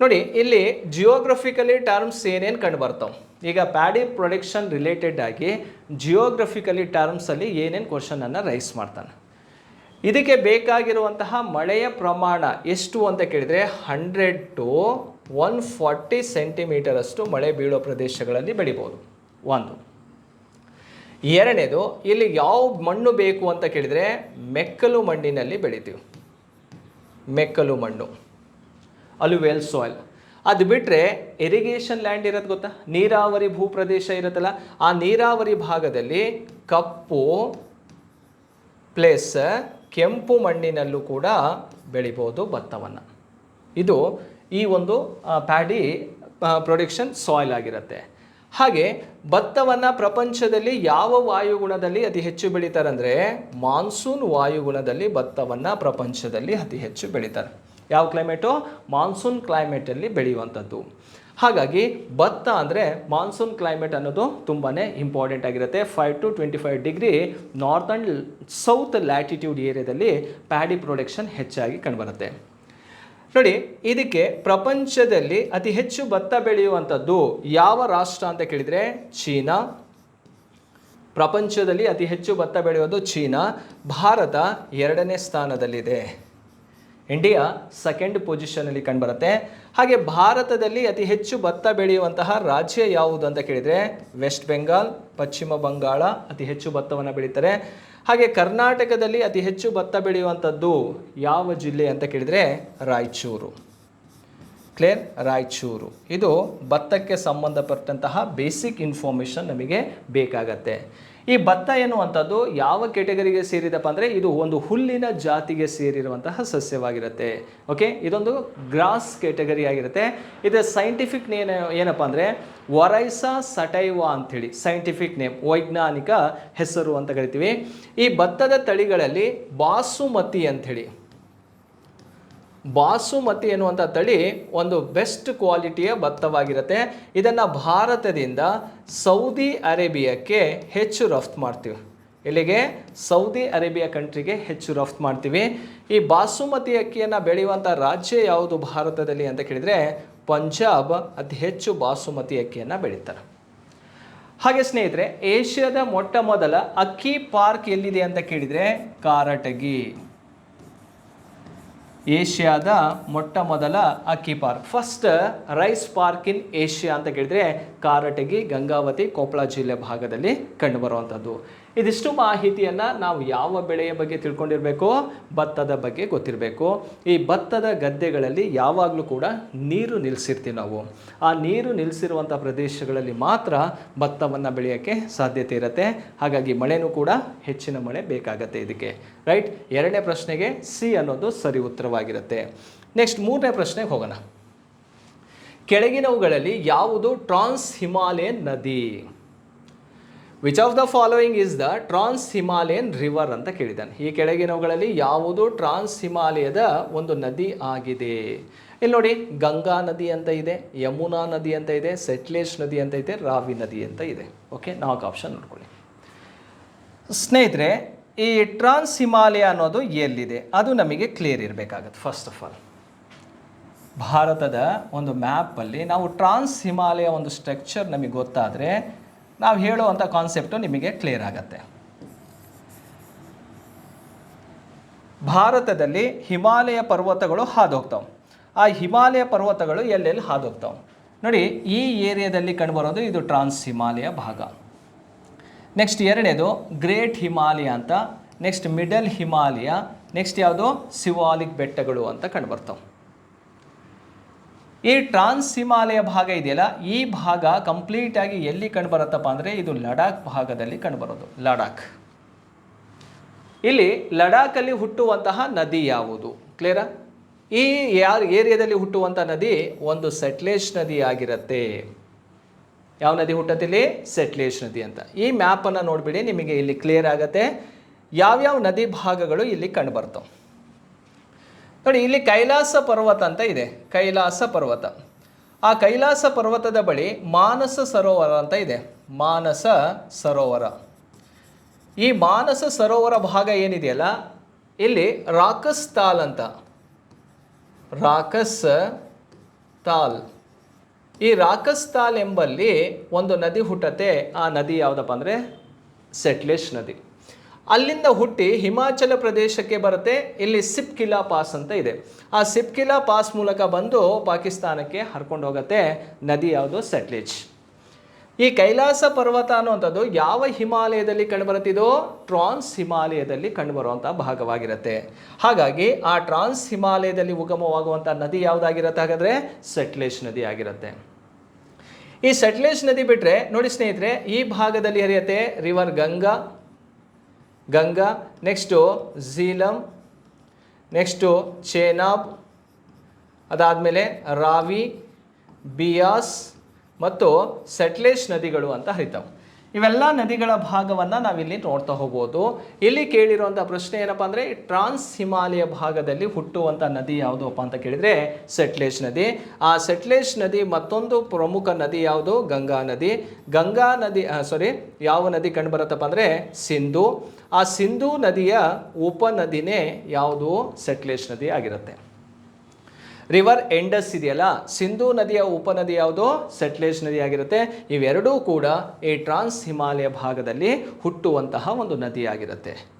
ನೋಡಿ, ಇಲ್ಲಿ ಜಿಯೋಗ್ರಫಿಕಲಿ ಟರ್ಮ್ಸ್ ಏನೇನು ಕಂಡು ಬರ್ತಾವೆ? ಈಗ ಪ್ಯಾಡಿ ಪ್ರೊಡಕ್ಷನ್ ರಿಲೇಟೆಡ್ ಆಗಿ ಜಿಯೋಗ್ರಫಿಕಲಿ ಟರ್ಮ್ಸಲ್ಲಿ ಏನೇನು ಕ್ವಶನನ್ನು ರೈಸ್ ಮಾಡ್ತಾನೆ. ಇದಕ್ಕೆ ಬೇಕಾಗಿರುವಂತಹ ಮಳೆಯ ಪ್ರಮಾಣ ಎಷ್ಟು ಅಂತ ಕೇಳಿದರೆ ಹಂಡ್ರೆಡ್ ಟು ಒನ್ ಫಾರ್ಟಿ ಸೆಂಟಿಮೀಟರಷ್ಟು ಮಳೆ ಬೀಳೋ ಪ್ರದೇಶಗಳಲ್ಲಿ ಬೆಳಿಬೋದು. ಒಂದು. ಎರಡನೇದು, ಇಲ್ಲಿ ಯಾವ ಮಣ್ಣು ಬೇಕು ಅಂತ ಕೇಳಿದರೆ ಮೆಕ್ಕಲು ಮಣ್ಣಿನಲ್ಲಿ ಬೆಳಿತೀವಿ. ಮೆಕ್ಕಲು ಮಣ್ಣು. ಅಲುವೆಲ್ ಸಾಯಿಲ್ ಅದು ಬಿಟ್ಟರೆ ಇರಿಗೇಷನ್ ಲ್ಯಾಂಡ್ ಇರೋದು ಗೊತ್ತಾ? ನೀರಾವರಿ ಭೂಪ್ರದೇಶ ಇರುತ್ತಲ್ಲ, ಆ ನೀರಾವರಿ ಭಾಗದಲ್ಲಿ ಕಪ್ಪು ಪ್ಲೇಸ್ ಕೆಂಪು ಮಣ್ಣಿನಲ್ಲೂ ಕೂಡ ಬೆಳಿಬೋದು ಭತ್ತವನ್ನು. ಇದು ಈ ಒಂದು ಪ್ಯಾಡಿ ಪ್ರೊಡಕ್ಷನ್ ಸಾಯಿಲ್ ಆಗಿರುತ್ತೆ. ಹಾಗೆ ಭತ್ತವನ್ನು ಪ್ರಪಂಚದಲ್ಲಿ ಯಾವ ವಾಯುಗುಣದಲ್ಲಿ ಅತಿ ಹೆಚ್ಚು ಬೆಳೀತಾರೆ ಅಂದರೆ ಮಾನ್ಸೂನ್ ವಾಯುಗುಣದಲ್ಲಿ ಭತ್ತವನ್ನು ಪ್ರಪಂಚದಲ್ಲಿ ಅತಿ ಹೆಚ್ಚು ಬೆಳೀತಾರೆ. ಯಾವ ಕ್ಲೈಮೇಟು ಮಾನ್ಸೂನ್ ಕ್ಲೈಮೇಟಲ್ಲಿ ಬೆಳೆಯುವಂಥದ್ದು. ಹಾಗಾಗಿ ಭತ್ತ ಅಂದರೆ ಮಾನ್ಸೂನ್ ಕ್ಲೈಮೇಟ್ ಅನ್ನೋದು ತುಂಬಾ ಇಂಪಾರ್ಟೆಂಟ್ ಆಗಿರುತ್ತೆ. Five to twenty five degree north south latitude ಏರಿಯಾದಲ್ಲಿ ಪ್ಯಾಡಿ ಪ್ರೊಡಕ್ಷನ್ ಹೆಚ್ಚಾಗಿ ಕಂಡುಬರುತ್ತೆ. ನೋಡಿ, ಇದಕ್ಕೆ ಪ್ರಪಂಚದಲ್ಲಿ ಅತಿ ಹೆಚ್ಚು ಭತ್ತ ಬೆಳೆಯುವಂಥದ್ದು ಯಾವ ರಾಷ್ಟ್ರ ಅಂತ ಕೇಳಿದರೆ ಚೀನಾ. ಪ್ರಪಂಚದಲ್ಲಿ ಅತಿ ಹೆಚ್ಚು ಭತ್ತ ಬೆಳೆಯೋದು ಚೀನಾ. ಭಾರತ ಎರಡನೇ ಸ್ಥಾನದಲ್ಲಿದೆ. ಇಂಡಿಯಾ ಸೆಕೆಂಡ್ ಪೊಸಿಷನಲ್ಲಿ ಕಂಡುಬರುತ್ತೆ. ಹಾಗೆ ಭಾರತದಲ್ಲಿ ಅತಿ ಹೆಚ್ಚು ಭತ್ತ ಬೆಳೆಯುವಂತಹ ರಾಜ್ಯ ಯಾವುದು ಅಂತ ಕೇಳಿದರೆ ವೆಸ್ಟ್ ಬೆಂಗಾಲ್ ಪಶ್ಚಿಮ ಬಂಗಾಳ ಅತಿ ಹೆಚ್ಚು ಭತ್ತವನ್ನು ಬೆಳೀತಾರೆ. ಹಾಗೆ ಕರ್ನಾಟಕದಲ್ಲಿ ಅತಿ ಹೆಚ್ಚು ಭತ್ತ ಬೆಳೆಯುವಂಥದ್ದು ಯಾವ ಜಿಲ್ಲೆ ಅಂತ ಕೇಳಿದರೆ ರಾಯಚೂರು. ಕ್ಲಿಯರ್ ರಾಯಚೂರು. ಇದು ಭತ್ತಕ್ಕೆ ಸಂಬಂಧಪಟ್ಟಂತಹ ಬೇಸಿಕ್ ಇನ್ಫಾರ್ಮೇಷನ್ ನಮಗೆ ಬೇಕಾಗತ್ತೆ. ಈ ಭತ್ತ ಎನ್ನುವಂಥದ್ದು ಯಾವ ಕೆಟಗರಿಗೆ ಸೇರಿದಪ್ಪ ಅಂದರೆ ಇದು ಒಂದು ಹುಲ್ಲಿನ ಜಾತಿಗೆ ಸೇರಿರುವಂತಹ ಸಸ್ಯವಾಗಿರುತ್ತೆ. ಓಕೆ ಇದೊಂದು ಗ್ರಾಸ್ ಕೆಟಗರಿ ಆಗಿರುತ್ತೆ. ಇದು ಸೈಂಟಿಫಿಕ್ ನೇಮ್ ಏನಪ್ಪ ಅಂದರೆ ವರೈಸಾ ಸಟೈವಾ ಅಂಥೇಳಿ ಸೈಂಟಿಫಿಕ್ ನೇಮ್, ವೈಜ್ಞಾನಿಕ ಹೆಸರು ಅಂತ ಕರಿತೀವಿ. ಈ ಭತ್ತದ ತಳಿಗಳಲ್ಲಿ ಬಾಸುಮತಿ ಅಂಥೇಳಿ ಬಾಸುಮತಿ ಎನ್ನುವಂಥ ತಳಿ ಒಂದು ಬೆಸ್ಟ್ ಕ್ವಾಲಿಟಿಯ ಭತ್ತವಾಗಿರುತ್ತೆ. ಇದನ್ನು ಭಾರತದಿಂದ ಸೌದಿ ಅರೇಬಿಯಾಕ್ಕೆ ಹೆಚ್ಚು ರಫ್ತು ಮಾಡ್ತೀವಿ. ಇಲ್ಲಿಗೆ ಸೌದಿ ಅರೇಬಿಯಾ ಕಂಟ್ರಿಗೆ ಹೆಚ್ಚು ರಫ್ತು ಮಾಡ್ತೀವಿ. ಈ ಬಾಸುಮತಿ ಅಕ್ಕಿಯನ್ನು ಬೆಳೆಯುವಂಥ ರಾಜ್ಯ ಯಾವುದು ಭಾರತದಲ್ಲಿ ಅಂತ ಕೇಳಿದರೆ ಪಂಜಾಬ್ ಅತಿ ಹೆಚ್ಚು ಬಾಸುಮತಿ ಅಕ್ಕಿಯನ್ನು ಬೆಳೀತಾರೆ. ಹಾಗೆ ಸ್ನೇಹಿತರೆ, ಏಷ್ಯಾದ ಮೊಟ್ಟ ಮೊದಲ ಅಕ್ಕಿ ಪಾರ್ಕ್ ಎಲ್ಲಿದೆ ಅಂತ ಕೇಳಿದರೆ ಕಾರಟಗಿ. ಏಷ್ಯಾದ ಮೊಟ್ಟ ಮೊದಲ ಅಕ್ಕಿ park. First rice park in Asia ಅಂತ ಕೇಳಿದ್ರೆ ಕಾರಟಗಿ, ಗಂಗಾವತಿ, ಕೊಪ್ಪಳ ಜಿಲ್ಲೆ ಭಾಗದಲ್ಲಿ ಕಂಡುಬರುವಂಥದ್ದು. ಇದಿಷ್ಟು ಮಾಹಿತಿಯನ್ನು ನಾವು ಯಾವ ಬೆಳೆಯ ಬಗ್ಗೆ ತಿಳ್ಕೊಂಡಿರಬೇಕು? ಭತ್ತದ ಬಗ್ಗೆ ಗೊತ್ತಿರಬೇಕು. ಈ ಭತ್ತದ ಗದ್ದೆಗಳಲ್ಲಿ ಯಾವಾಗಲೂ ಕೂಡ ನೀರು ನಿಲ್ಲಿಸಿರ್ತೀವಿ ನಾವು. ಆ ನೀರು ನಿಲ್ಲಿಸಿರುವಂಥ ಪ್ರದೇಶಗಳಲ್ಲಿ ಮಾತ್ರ ಭತ್ತವನ್ನು ಬೆಳೆಯೋಕ್ಕೆ ಸಾಧ್ಯತೆ ಇರುತ್ತೆ. ಹಾಗಾಗಿ ಮಳೆನೂ ಕೂಡ ಹೆಚ್ಚಿನ ಮಳೆ ಬೇಕಾಗತ್ತೆ ಇದಕ್ಕೆ. ರೈಟ್ ಎರಡನೇ ಪ್ರಶ್ನೆಗೆ ಸಿ ಅನ್ನೋದು ಸರಿ ಉತ್ತರವಾಗಿರುತ್ತೆ ನೆಕ್ಸ್ಟ್ ಮೂರನೇ ಪ್ರಶ್ನೆಗೆ ಹೋಗೋಣ. ಕೆಳಗಿನವುಗಳಲ್ಲಿ ಯಾವುದು ಟ್ರಾನ್ಸ್ ಹಿಮಾಲಯನ್ ನದಿ? Which of the following is the trans Himalayan river ಅಂತ ಕೇಳಿದ್ದಾನೆ. ಈ ಕೆಳಗಿನವುಗಳಲ್ಲಿ ಯಾವುದು ಟ್ರಾನ್ಸ್ ಹಿಮಾಲಯದ ಒಂದು ನದಿ ಆಗಿದೆ? ಇಲ್ಲಿ ನೋಡಿ, ಗಂಗಾ ನದಿ ಅಂತ ಇದೆ, ಯಮುನಾ ನದಿ ಅಂತ ಇದೆ ಸೆಟ್ಲೇಶ್ ನದಿ ಅಂತ ಇದೆ ರಾವಿ ನದಿ ಅಂತ ಇದೆ. ಓಕೆ ನಾಲ್ಕು ಆಪ್ಷನ್ ನೋಡ್ಕೊಳ್ಳಿ. ಸ್ನೇಹಿತರೆ ಈ ಟ್ರಾನ್ಸ್ ಹಿಮಾಲಯ ಅನ್ನೋದು ಎಲ್ಲಿದೆ? ಅದು ನಮಗೆ ಕ್ಲಿಯರ್ ಇರಬೇಕಾಗತ್ತೆ. ಫಸ್ಟ್ ಆಫ್ ಆಲ್ ಭಾರತದ ಒಂದು ಮ್ಯಾಪಲ್ಲಿ ನಾವು ಟ್ರಾನ್ಸ್ ಹಿಮಾಲಯ ಒಂದು ಸ್ಟ್ರಕ್ಚರ್ ನಮಗೆ ಗೊತ್ತಾದರೆ ನಾವು ಹೇಳುವಂಥ ಕಾನ್ಸೆಪ್ಟು ನಿಮಗೆ ಕ್ಲಿಯರ್ ಆಗತ್ತೆ. ಭಾರತದಲ್ಲಿ ಹಿಮಾಲಯ ಪರ್ವತಗಳು ಹಾದು ಹೋಗ್ತಾವೆ ಆ ಹಿಮಾಲಯ ಪರ್ವತಗಳು ಎಲ್ಲೆಲ್ಲಿ ಹಾದು ಹೋಗ್ತಾವೆ ನೋಡಿ, ಈ ಏರಿಯಾದಲ್ಲಿ ಕಂಡುಬರೋದು ಇದು ಟ್ರಾನ್ಸ್ ಹಿಮಾಲಯ ಭಾಗ. ನೆಕ್ಸ್ಟ್ ಎರಡನೇದು ಗ್ರೇಟ್ ಹಿಮಾಲಯ ಅಂತ. ನೆಕ್ಸ್ಟ್ ಮಿಡಲ್ ಹಿಮಾಲಯ ನೆಕ್ಸ್ಟ್ ಯಾವುದು? ಸಿವಾಲಿಕ್ ಬೆಟ್ಟಗಳು ಅಂತ ಕಂಡುಬರ್ತಾವೆ. ಈ ಟ್ರಾನ್ಸ್ ಹಿಮಾಲಯ ಭಾಗ ಇದೆಯಲ್ಲ, ಈ ಭಾಗ ಕಂಪ್ಲೀಟಾಗಿ ಎಲ್ಲಿ ಕಂಡುಬರುತ್ತಪ್ಪ ಅಂದರೆ ಇದು ಲಡಾಖ್ ಭಾಗದಲ್ಲಿ ಕಂಡುಬರೋದು. ಲಡಾಖ್. ಇಲ್ಲಿ ಲಡಾಖಲ್ಲಿ ಹುಟ್ಟುವಂತಹ ನದಿ ಯಾವುದು? ಕ್ಲಿಯರಾ ಈ ಯಾರ ಏರಿಯಾದಲ್ಲಿ ಹುಟ್ಟುವಂಥ ನದಿ ಒಂದು ಸೆಟ್ಲೇಶ್ ನದಿ ಆಗಿರುತ್ತೆ. ಯಾವ ನದಿ ಹುಟ್ಟತ್ತಿಲ್ಲಿ ಸೆಟ್ಲೇಶ್ ನದಿ ಅಂತ. ಈ ಮ್ಯಾಪನ್ನು ನೋಡಿಬಿಡಿ, ನಿಮಗೆ ಇಲ್ಲಿ ಕ್ಲಿಯರ್ ಆಗುತ್ತೆ. ಯಾವ್ಯಾವ ನದಿ ಭಾಗಗಳು ಇಲ್ಲಿ ಕಂಡುಬರ್ತವೆ ನೋಡಿ, ಇಲ್ಲಿ ಕೈಲಾಸ ಪರ್ವತ ಅಂತ ಇದೆ. ಕೈಲಾಸ ಪರ್ವತ. ಆ ಕೈಲಾಸ ಪರ್ವತದ ಬಳಿ ಮಾನಸ ಸರೋವರ ಅಂತ ಇದೆ. ಮಾನಸ ಸರೋವರ. ಈ ಮಾನಸ ಸರೋವರ ಭಾಗ ಏನಿದೆಯಲ್ಲ? ಇಲ್ಲಿ ರಾಕಸ್ ತಾಲ್ ಅಂತ. ರಾಕಸ್ ತಾಲ್. ಈ ರಾಕಸ್ತಾಲ್ ಎಂಬಲ್ಲಿ ಒಂದು ನದಿ ಹುಟ್ಟತೆ ಆ ನದಿ ಯಾವುದಪ್ಪ ಅಂದರೆ? ಸೆಟ್ಲೇಶ್ ನದಿ. ಅಲ್ಲಿಂದ ಹುಟ್ಟಿ ಹಿಮಾಚಲ ಪ್ರದೇಶಕ್ಕೆ ಬರುತ್ತೆ. ಇಲ್ಲಿ ಸಿಪ್ಕಿಲಾ ಪಾಸ್ ಅಂತ ಇದೆ. ಆ ಸಿಪ್ಕಿಲಾ ಪಾಸ್ ಮೂಲಕ ಬಂದು ಪಾಕಿಸ್ತಾನಕ್ಕೆ ಹರ್ಕೊಂಡು ಹೋಗುತ್ತೆ. ನದಿ ಯಾವುದು? ಸೆಟ್ಲೇಜ್ ಈ ಕೈಲಾಸ ಪರ್ವತ ಅನ್ನುವಂಥದ್ದು ಯಾವ ಹಿಮಾಲಯದಲ್ಲಿ ಕಂಡುಬರುತ್ತಿದೋ ಟ್ರಾನ್ಸ್ ಹಿಮಾಲಯದಲ್ಲಿ ಕಂಡುಬರುವಂಥ ಭಾಗವಾಗಿರುತ್ತೆ. ಹಾಗಾಗಿ ಆ ಟ್ರಾನ್ಸ್ ಹಿಮಾಲಯದಲ್ಲಿ ಉಗಮವಾಗುವಂಥ ನದಿ ಯಾವುದಾಗಿರುತ್ತೆ ಹಾಗಾದರೆ ಸಟ್ಲೇಶ್ ನದಿ ಆಗಿರುತ್ತೆ. ಈ ಸಟ್ಲೇಶ್ ನದಿ ಬಿಟ್ಟರೆ ನೋಡಿ ಸ್ನೇಹಿತರೆ, ಈ ಭಾಗದಲ್ಲಿ ಹರಿಯುತ್ತೆ river Ganga Ganga next Jhelum next Chenab, ಅದಾದಮೇಲೆ ರಾವಿ, ಬಿಯಾಸ್ ಮತ್ತು ಸೆಟ್ಲೇಶ್ ನದಿಗಳು ಅಂತ ಹರಿತಾವೆ. ಇವೆಲ್ಲ ನದಿಗಳ ಭಾಗವನ್ನು ನಾವಿಲ್ಲಿ ನೋಡ್ತಾ ಹೋಗ್ಬೋದು. ಇಲ್ಲಿ ಕೇಳಿರುವಂಥ ಪ್ರಶ್ನೆ ಏನಪ್ಪ ಅಂದರೆ ಟ್ರಾನ್ಸ್ ಹಿಮಾಲಯ ಭಾಗದಲ್ಲಿ ಹುಟ್ಟುವಂಥ ನದಿ ಯಾವುದಪ್ಪ ಅಂತ ಕೇಳಿದರೆ, ಸೆಟ್ಲೇಶ್ ನದಿ. ಆ ಸೆಟ್ಲೇಶ್ ನದಿ ಮತ್ತೊಂದು ಪ್ರಮುಖ ನದಿ ಯಾವುದು? ಗಂಗಾ ನದಿ. ಗಂಗಾ ನದಿ ಸಾರಿ ಯಾವ ನದಿ ಕಂಡುಬರುತ್ತಪ್ಪ ಅಂದರೆ, ಸಿಂಧು. ಆ ಸಿಂಧೂ ನದಿಯ ಉಪನದಿನೇ ಯಾವುದು? ಸೆಟ್ಲೇಶ್ ನದಿ ಆಗಿರುತ್ತೆ. ರಿವರ್ ಎಂಡಸ್ ಇದೆಯಲ್ಲ, ಸಿಂಧೂ ನದಿಯ ಉಪನದಿ ಯಾವುದು? ಸೆಟ್ಲೇಜ್ ನದಿ ಆಗಿರುತ್ತೆ. ಇವೆರಡೂ ಕೂಡ ಈ ಟ್ರಾನ್ಸ್ ಹಿಮಾಲಯ ಭಾಗದಲ್ಲಿ ಹುಟ್ಟುವಂತಹ ಒಂದು ನದಿಯಾಗಿರುತ್ತೆ.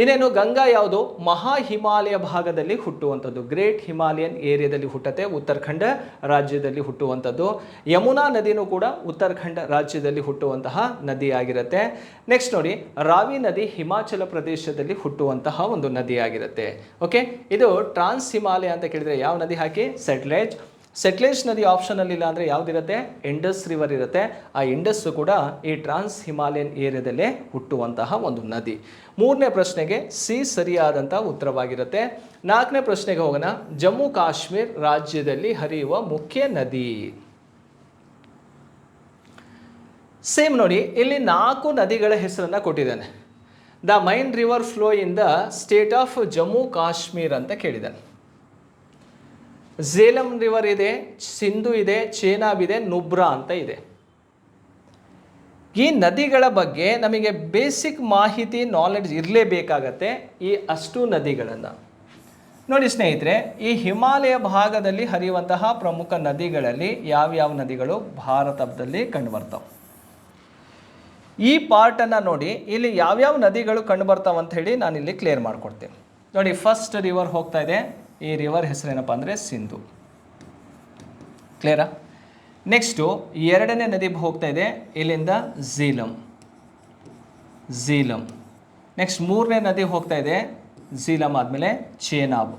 ಇನ್ನೇನು ಗಂಗಾ ಯಾವುದು? ಮಹಾ ಹಿಮಾಲಯ ಭಾಗದಲ್ಲಿ ಹುಟ್ಟುವಂಥದ್ದು. ಗ್ರೇಟ್ ಹಿಮಾಲಯನ್ ಏರಿಯಾದಲ್ಲಿ ಹುಟ್ಟತೆ ಉತ್ತರಾಖಂಡ ರಾಜ್ಯದಲ್ಲಿ ಹುಟ್ಟುವಂಥದ್ದು. ಯಮುನಾ ನದಿನೂ ಕೂಡ ಉತ್ತರಾಖಂಡ ರಾಜ್ಯದಲ್ಲಿ ಹುಟ್ಟುವಂತಹ ನದಿಯಾಗಿರುತ್ತೆ ನೆಕ್ಸ್ಟ್ ನೋಡಿ, ರಾವಿ ನದಿ ಹಿಮಾಚಲ ಪ್ರದೇಶದಲ್ಲಿ ಹುಟ್ಟುವಂತಹ ಒಂದು ನದಿಯಾಗಿರುತ್ತೆ ಓಕೆ ಇದು ಟ್ರಾನ್ಸ್ ಹಿಮಾಲಯ ಅಂತ ಕೇಳಿದರೆ ಯಾವ ನದಿ ಹಾಕಿ? ಸೆಟ್ಲೇಜ್ ಸೆಟ್ಲೇಜ್ ನದಿ ಆಪ್ಷನಲ್ಲಿ ಇಲ್ಲ ಅಂದರೆ ಯಾವುದಿರುತ್ತೆ ಇಂಡಸ್ ರಿವರ್ ಇರುತ್ತೆ. ಆ ಇಂಡಸ್ ಕೂಡ ಈ ಟ್ರಾನ್ಸ್ ಹಿಮಾಲಯನ್ ಏರಿಯಾದಲ್ಲೇ ಹುಟ್ಟುವಂತಹ ಒಂದು ನದಿ. ಮೂರನೇ ಪ್ರಶ್ನೆಗೆ ಸಿ ಸರಿಯಾದಂಥ ಉತ್ತರವಾಗಿರುತ್ತೆ. ನಾಲ್ಕನೇ ಪ್ರಶ್ನೆಗೆ ಹೋಗೋಣ. ಜಮ್ಮು ಕಾಶ್ಮೀರ್ ರಾಜ್ಯದಲ್ಲಿ ಹರಿಯುವ ಮುಖ್ಯ ನದಿ. ಸೇಮ್ ನೋಡಿ, ಇಲ್ಲಿ ನಾಲ್ಕು ನದಿಗಳ ಹೆಸರನ್ನು ಕೊಟ್ಟಿದ್ದಾನೆ. The main river flow in the state of Jammu Kashmir ಅಂತ ಕೇಳಿದ್ದಾನೆ. ಝೇಲಂ ರಿವರ್ ಇದೆ, ಸಿಂಧು ಇದೆ, ಚೇನಾಬ್ ಇದೆ, ನುಬ್ರಾ ಅಂತ ಇದೆ. ಈ ನದಿಗಳ ಬಗ್ಗೆ ನಮಗೆ ಬೇಸಿಕ್ ಮಾಹಿತಿ ನಾಲೆಡ್ಜ್ ಇರಲೇಬೇಕಾಗತ್ತೆ ಈ ಅಷ್ಟು ನದಿಗಳನ್ನು. ನೋಡಿ ಸ್ನೇಹಿತರೆ, ಈ ಹಿಮಾಲಯ ಭಾಗದಲ್ಲಿ ಹರಿಯುವಂತಹ ಪ್ರಮುಖ ನದಿಗಳಲ್ಲಿ ಯಾವ್ಯಾವ ನದಿಗಳು ಭಾರತದಲ್ಲಿ ಕಂಡುಬರ್ತಾವೆ? ಈ ಪಾರ್ಟನ್ನು ನೋಡಿ, ಇಲ್ಲಿ ಯಾವ್ಯಾವ ನದಿಗಳು ಕಂಡುಬರ್ತಾವಂತ ಹೇಳಿ ನಾನು ಇಲ್ಲಿ ಕ್ಲಿಯರ್ ಮಾಡಿಕೊಡ್ತೀನಿ. ನೋಡಿ ಫಸ್ಟ್ ರಿವರ್ ಹೋಗ್ತಾ ಇದೆ. ಈ ರಿವರ್ ಹೆಸರೇನಪ್ಪ ಅಂದರೆ ಸಿಂಧು. ಕ್ಲಿಯರಾ ನೆಕ್ಸ್ಟು ಎರಡನೇ ನದಿ ಹೋಗ್ತಾ ಇದೆ, ಇಲ್ಲಿಂದ ಝೀಲಂ ಝೀಲಂ ನೆಕ್ಸ್ಟ್ ಮೂರನೇ ನದಿ ಹೋಗ್ತಾ ಇದೆ ಝೀಲಂ ಆದಮೇಲೆ ಚೇನಾಬ್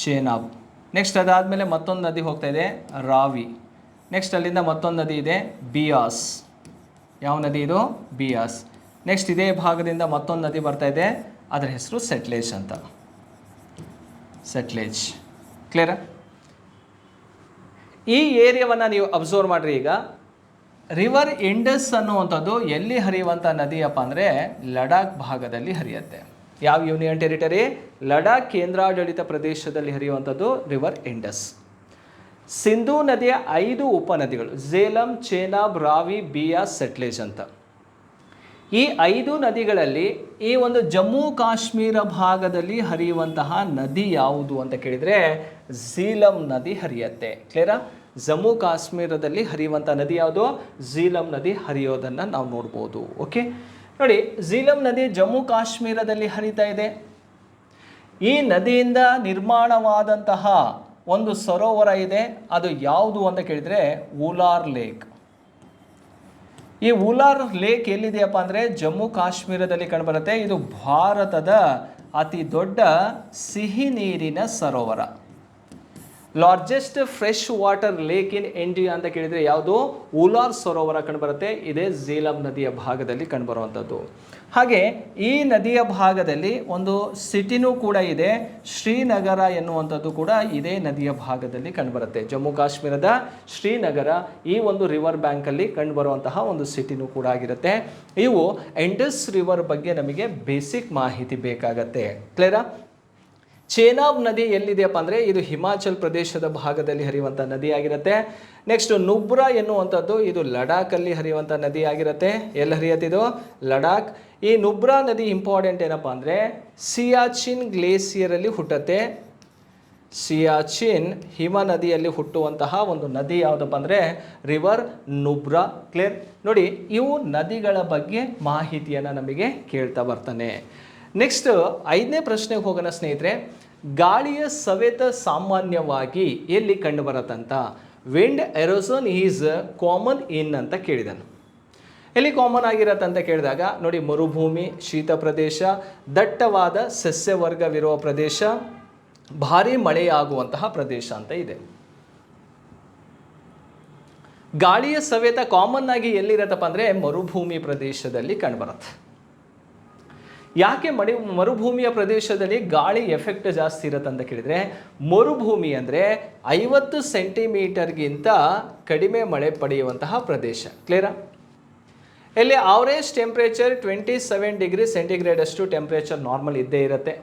ಚೇನಾಬ್ ನೆಕ್ಸ್ಟ್ ಅದಾದಮೇಲೆ ಮತ್ತೊಂದು ನದಿ ಹೋಗ್ತಾ ಇದೆ ರಾವಿ ನೆಕ್ಸ್ಟ್ ಅಲ್ಲಿಂದ ಮತ್ತೊಂದು ನದಿ ಇದೆ ಬಿಯಾಸ್ ಯಾವ ನದಿ ಇದು? ಬಿಯಾಸ್ ನೆಕ್ಸ್ಟ್ ಇದೇ ಭಾಗದಿಂದ ಮತ್ತೊಂದು ನದಿ ಬರ್ತಾ ಇದೆ, ಅದರ ಹೆಸರು ಸೆಟ್ಲೇಶ್ ಅಂತ. ಸೆಟ್ಲೇಜ್. ಕ್ಲಿಯರ ಈ ಏರಿಯಾವನ್ನು ನೀವು ಅಬ್ಸರ್ವ್ ಮಾಡಿರಿ ಈಗ. ರಿವರ್ ಇಂಡಸ್ ಅನ್ನುವಂಥದ್ದು ಎಲ್ಲಿ ಹರಿಯುವಂಥ ನದಿಯಪ್ಪ ಅಂದರೆ ಲಡಾಖ್ ಭಾಗದಲ್ಲಿ ಹರಿಯುತ್ತೆ. ಯಾವ ಯೂನಿಯನ್ ಟೆರಿಟರಿ ಲಡಾಖ್ ಕೇಂದ್ರಾಡಳಿತ ಪ್ರದೇಶದಲ್ಲಿ ಹರಿಯುವಂಥದ್ದು ರಿವರ್ ಇಂಡಸ್ ಸಿಂಧೂ ನದಿಯ ಐದು ಉಪನದಿಗಳು ಝೇಲಂ ಚೇನಾಬ್, ರಾವಿ, ಬಿಯಾ, ಸೆಟ್ಲೇಜ್ ಅಂತ. ಈ ಐದು ನದಿಗಳಲ್ಲಿ ಈ ಒಂದು ಜಮ್ಮು ಕಾಶ್ಮೀರ ಭಾಗದಲ್ಲಿ ಹರಿಯುವಂತಹ ನದಿ ಯಾವುದು ಅಂತ ಕೇಳಿದರೆ ಝೀಲಂ ನದಿ ಹರಿಯತ್ತೆ. ಕ್ಲಿಯರಾ ಜಮ್ಮು ಕಾಶ್ಮೀರದಲ್ಲಿ ಹರಿಯುವಂಥ ನದಿ ಯಾವುದು? ಝೀಲಂ ನದಿ ಹರಿಯೋದನ್ನು ನಾವು ನೋಡ್ಬೋದು. ಓಕೆ ನೋಡಿ, ಝೀಲಂ ನದಿ ಜಮ್ಮು ಕಾಶ್ಮೀರದಲ್ಲಿ ಹರಿತಾ ಇದೆ. ಈ ನದಿಯಿಂದ ನಿರ್ಮಾಣವಾದಂತಹ ಒಂದು ಸರೋವರ ಇದೆ. ಅದು ಯಾವುದು ಅಂತ ಕೇಳಿದರೆ ಊಲಾರ್ ಲೇಕ್. ಈ ಉಲಾರ್ ಲೇಕ್ ಎಲ್ಲಿದೆಯಪ್ಪ ಅಂದರೆ ಜಮ್ಮು ಕಾಶ್ಮೀರದಲ್ಲಿ ಕಂಡುಬರುತ್ತೆ. ಇದು ಭಾರತದ ಅತಿ ದೊಡ್ಡ ಸಿಹಿ ನೀರಿನ ಸರೋವರ. Largest fresh water lake in India ಅಂತ ಕೇಳಿದರೆ ಯಾವುದು? ಉಲಾರ್ ಸರೋವರ ಕಂಡುಬರುತ್ತೆ. ಇದೇ ಝೀಲಂ ನದಿಯ ಭಾಗದಲ್ಲಿ ಕಂಡುಬರುವಂಥದ್ದು. ಹಾಗೆ ಈ ನದಿಯ ಭಾಗದಲ್ಲಿ ಒಂದು ಸಿಟಿನೂ ಕೂಡ ಇದೆ. ಶ್ರೀನಗರ ಎನ್ನುವಂಥದ್ದು ಕೂಡ ಇದೇ ನದಿಯ ಭಾಗದಲ್ಲಿ ಕಂಡುಬರುತ್ತೆ. ಜಮ್ಮು ಕಾಶ್ಮೀರದ ಶ್ರೀನಗರ ಈ ಒಂದು ರಿವರ್ ಬ್ಯಾಂಕಲ್ಲಿ ಕಂಡುಬರುವಂತಹ ಒಂದು ಸಿಟಿನೂ ಕೂಡ ಆಗಿರುತ್ತೆ. ಇವು ಎಂಡಸ್ ರಿವರ್ ಬಗ್ಗೆ ನಮಗೆ ಬೇಸಿಕ್ ಮಾಹಿತಿ ಬೇಕಾಗತ್ತೆ. ಕ್ಲಿಯರಾ ಚೇನಾಬ್ ನದಿ ಎಲ್ಲಿದೆಯಪ್ಪ ಅಂದರೆ ಇದು ಹಿಮಾಚಲ್ ಪ್ರದೇಶದ ಭಾಗದಲ್ಲಿ ಹರಿಯುವಂಥ ನದಿಯಾಗಿರುತ್ತೆ. ನೆಕ್ಸ್ಟ್ ನುಬ್ರಾ ಎನ್ನುವಂಥದ್ದು ಇದು ಲಡಾಖಲ್ಲಿ ಹರಿಯುವಂಥ ನದಿ ಆಗಿರುತ್ತೆ ಎಲ್ಲಿ ಹರಿಯತ್ತಿದು ಲಡಾಖ್ ಈ ನುಬ್ರಾ ನದಿ ಇಂಪಾರ್ಟೆಂಟ್ ಏನಪ್ಪ ಅಂದರೆ ಸಿಯಾಚಿನ್ ಗ್ಲೇಸಿಯರಲ್ಲಿ ಹುಟ್ಟತ್ತೆ. ಸಿಯಾಚಿನ್ ಹಿಮ ನದಿಯಲ್ಲಿ ಹುಟ್ಟುವಂತಹ ಒಂದು ನದಿ ಯಾವುದಪ್ಪ ಅಂದರೆ ರಿವರ್ ನುಬ್ರಾ. ಕ್ಲಿಯರ್ ನೋಡಿ, ಇವು ನದಿಗಳ ಬಗ್ಗೆ ಮಾಹಿತಿಯನ್ನು ನಮಗೆ ಕೇಳ್ತಾ ಬರ್ತಾನೆ. ನೆಕ್ಸ್ಟ್ ಐದನೇ ಪ್ರಶ್ನೆಗೆ ಹೋಗೋಣ ಸ್ನೇಹಿತರೆ. ಗಾಳಿಯ ಸವೆತ ಸಾಮಾನ್ಯವಾಗಿ ಎಲ್ಲಿ ಕಂಡುಬರತ್ತಂತ? Wind erosion is common in ಅಂತ ಕೇಳಿದನು. ಎಲ್ಲಿ ಕಾಮನ್ ಆಗಿರತ್ತೆ ಅಂತ ಕೇಳಿದಾಗ, ನೋಡಿ ಮರುಭೂಮಿ, ಶೀತ ಪ್ರದೇಶ, ದಟ್ಟವಾದ ಸಸ್ಯವರ್ಗವಿರುವ ಪ್ರದೇಶ, ಭಾರಿ ಮಳೆಯಾಗುವಂತಹ ಪ್ರದೇಶ ಅಂತ ಇದೆ. ಗಾಳಿಯ ಸವೆತ ಕಾಮನ್ ಆಗಿ ಎಲ್ಲಿರತ್ತಪ್ಪ ಅಂದರೆ ಮರುಭೂಮಿ ಪ್ರದೇಶದಲ್ಲಿ ಕಂಡುಬರುತ್ತೆ. ಯಾಕೆ ಮಡಿ ಮರುಭೂಮಿಯ ಪ್ರದೇಶದಲ್ಲಿ ಗಾಳಿ ಎಫೆಕ್ಟ್ ಜಾಸ್ತಿ ಇರುತ್ತೆ ಅಂತ ಕೇಳಿದರೆ, ಮರುಭೂಮಿ ಅಂದರೆ ಐವತ್ತು ಸೆಂಟಿಮೀಟರ್ಗಿಂತ ಕಡಿಮೆ ಮಳೆ ಪಡೆಯುವಂತಹ ಪ್ರದೇಶ. ಕ್ಲಿಯರಾ ಇಲ್ಲಿ average temperature twenty seven degree centigrade ಅಷ್ಟು ಟೆಂಪ್ರೇಚರ್ ನಾರ್ಮಲ್ ಇದ್ದೇ ಇರುತ್ತೆ.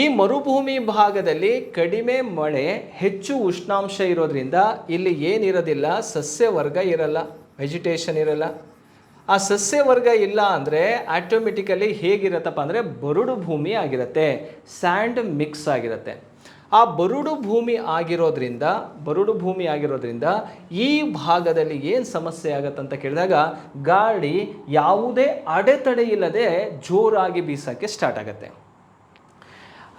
ಈ ಮರುಭೂಮಿ ಭಾಗದಲ್ಲಿ ಕಡಿಮೆ ಮಳೆ ಹೆಚ್ಚು ಉಷ್ಣಾಂಶ ಇರೋದ್ರಿಂದ ಇಲ್ಲಿ ಏನಿರೋದಿಲ್ಲ, ಸಸ್ಯವರ್ಗ ಇರಲ್ಲ ವೆಜಿಟೇಷನ್ ಇರಲ್ಲ. ಆ ಸಸ್ಯವರ್ಗ ಇಲ್ಲ ಅಂದರೆ ಆಟೋಮೆಟಿಕಲಿ ಹೇಗಿರತ್ತಪ್ಪ ಅಂದರೆ ಬರುಡು ಭೂಮಿ ಆಗಿರುತ್ತೆ ಸ್ಯಾಂಡ್ ಮಿಕ್ಸ್ ಆಗಿರುತ್ತೆ. ಆ ಬರುಡು ಭೂಮಿ ಆಗಿರೋದ್ರಿಂದ, ಬರುಡು ಭೂಮಿ ಆಗಿರೋದ್ರಿಂದ ಈ ಭಾಗದಲ್ಲಿ ಏನು ಸಮಸ್ಯೆ ಆಗತ್ತೆ ಅಂತ ಕೇಳಿದಾಗ ಗಾಳಿ ಯಾವುದೇ ಅಡೆತಡೆ ಇಲ್ಲದೆ ಜೋರಾಗಿ ಬೀಸೋಕ್ಕೆ ಸ್ಟಾರ್ಟ್ ಆಗುತ್ತೆ.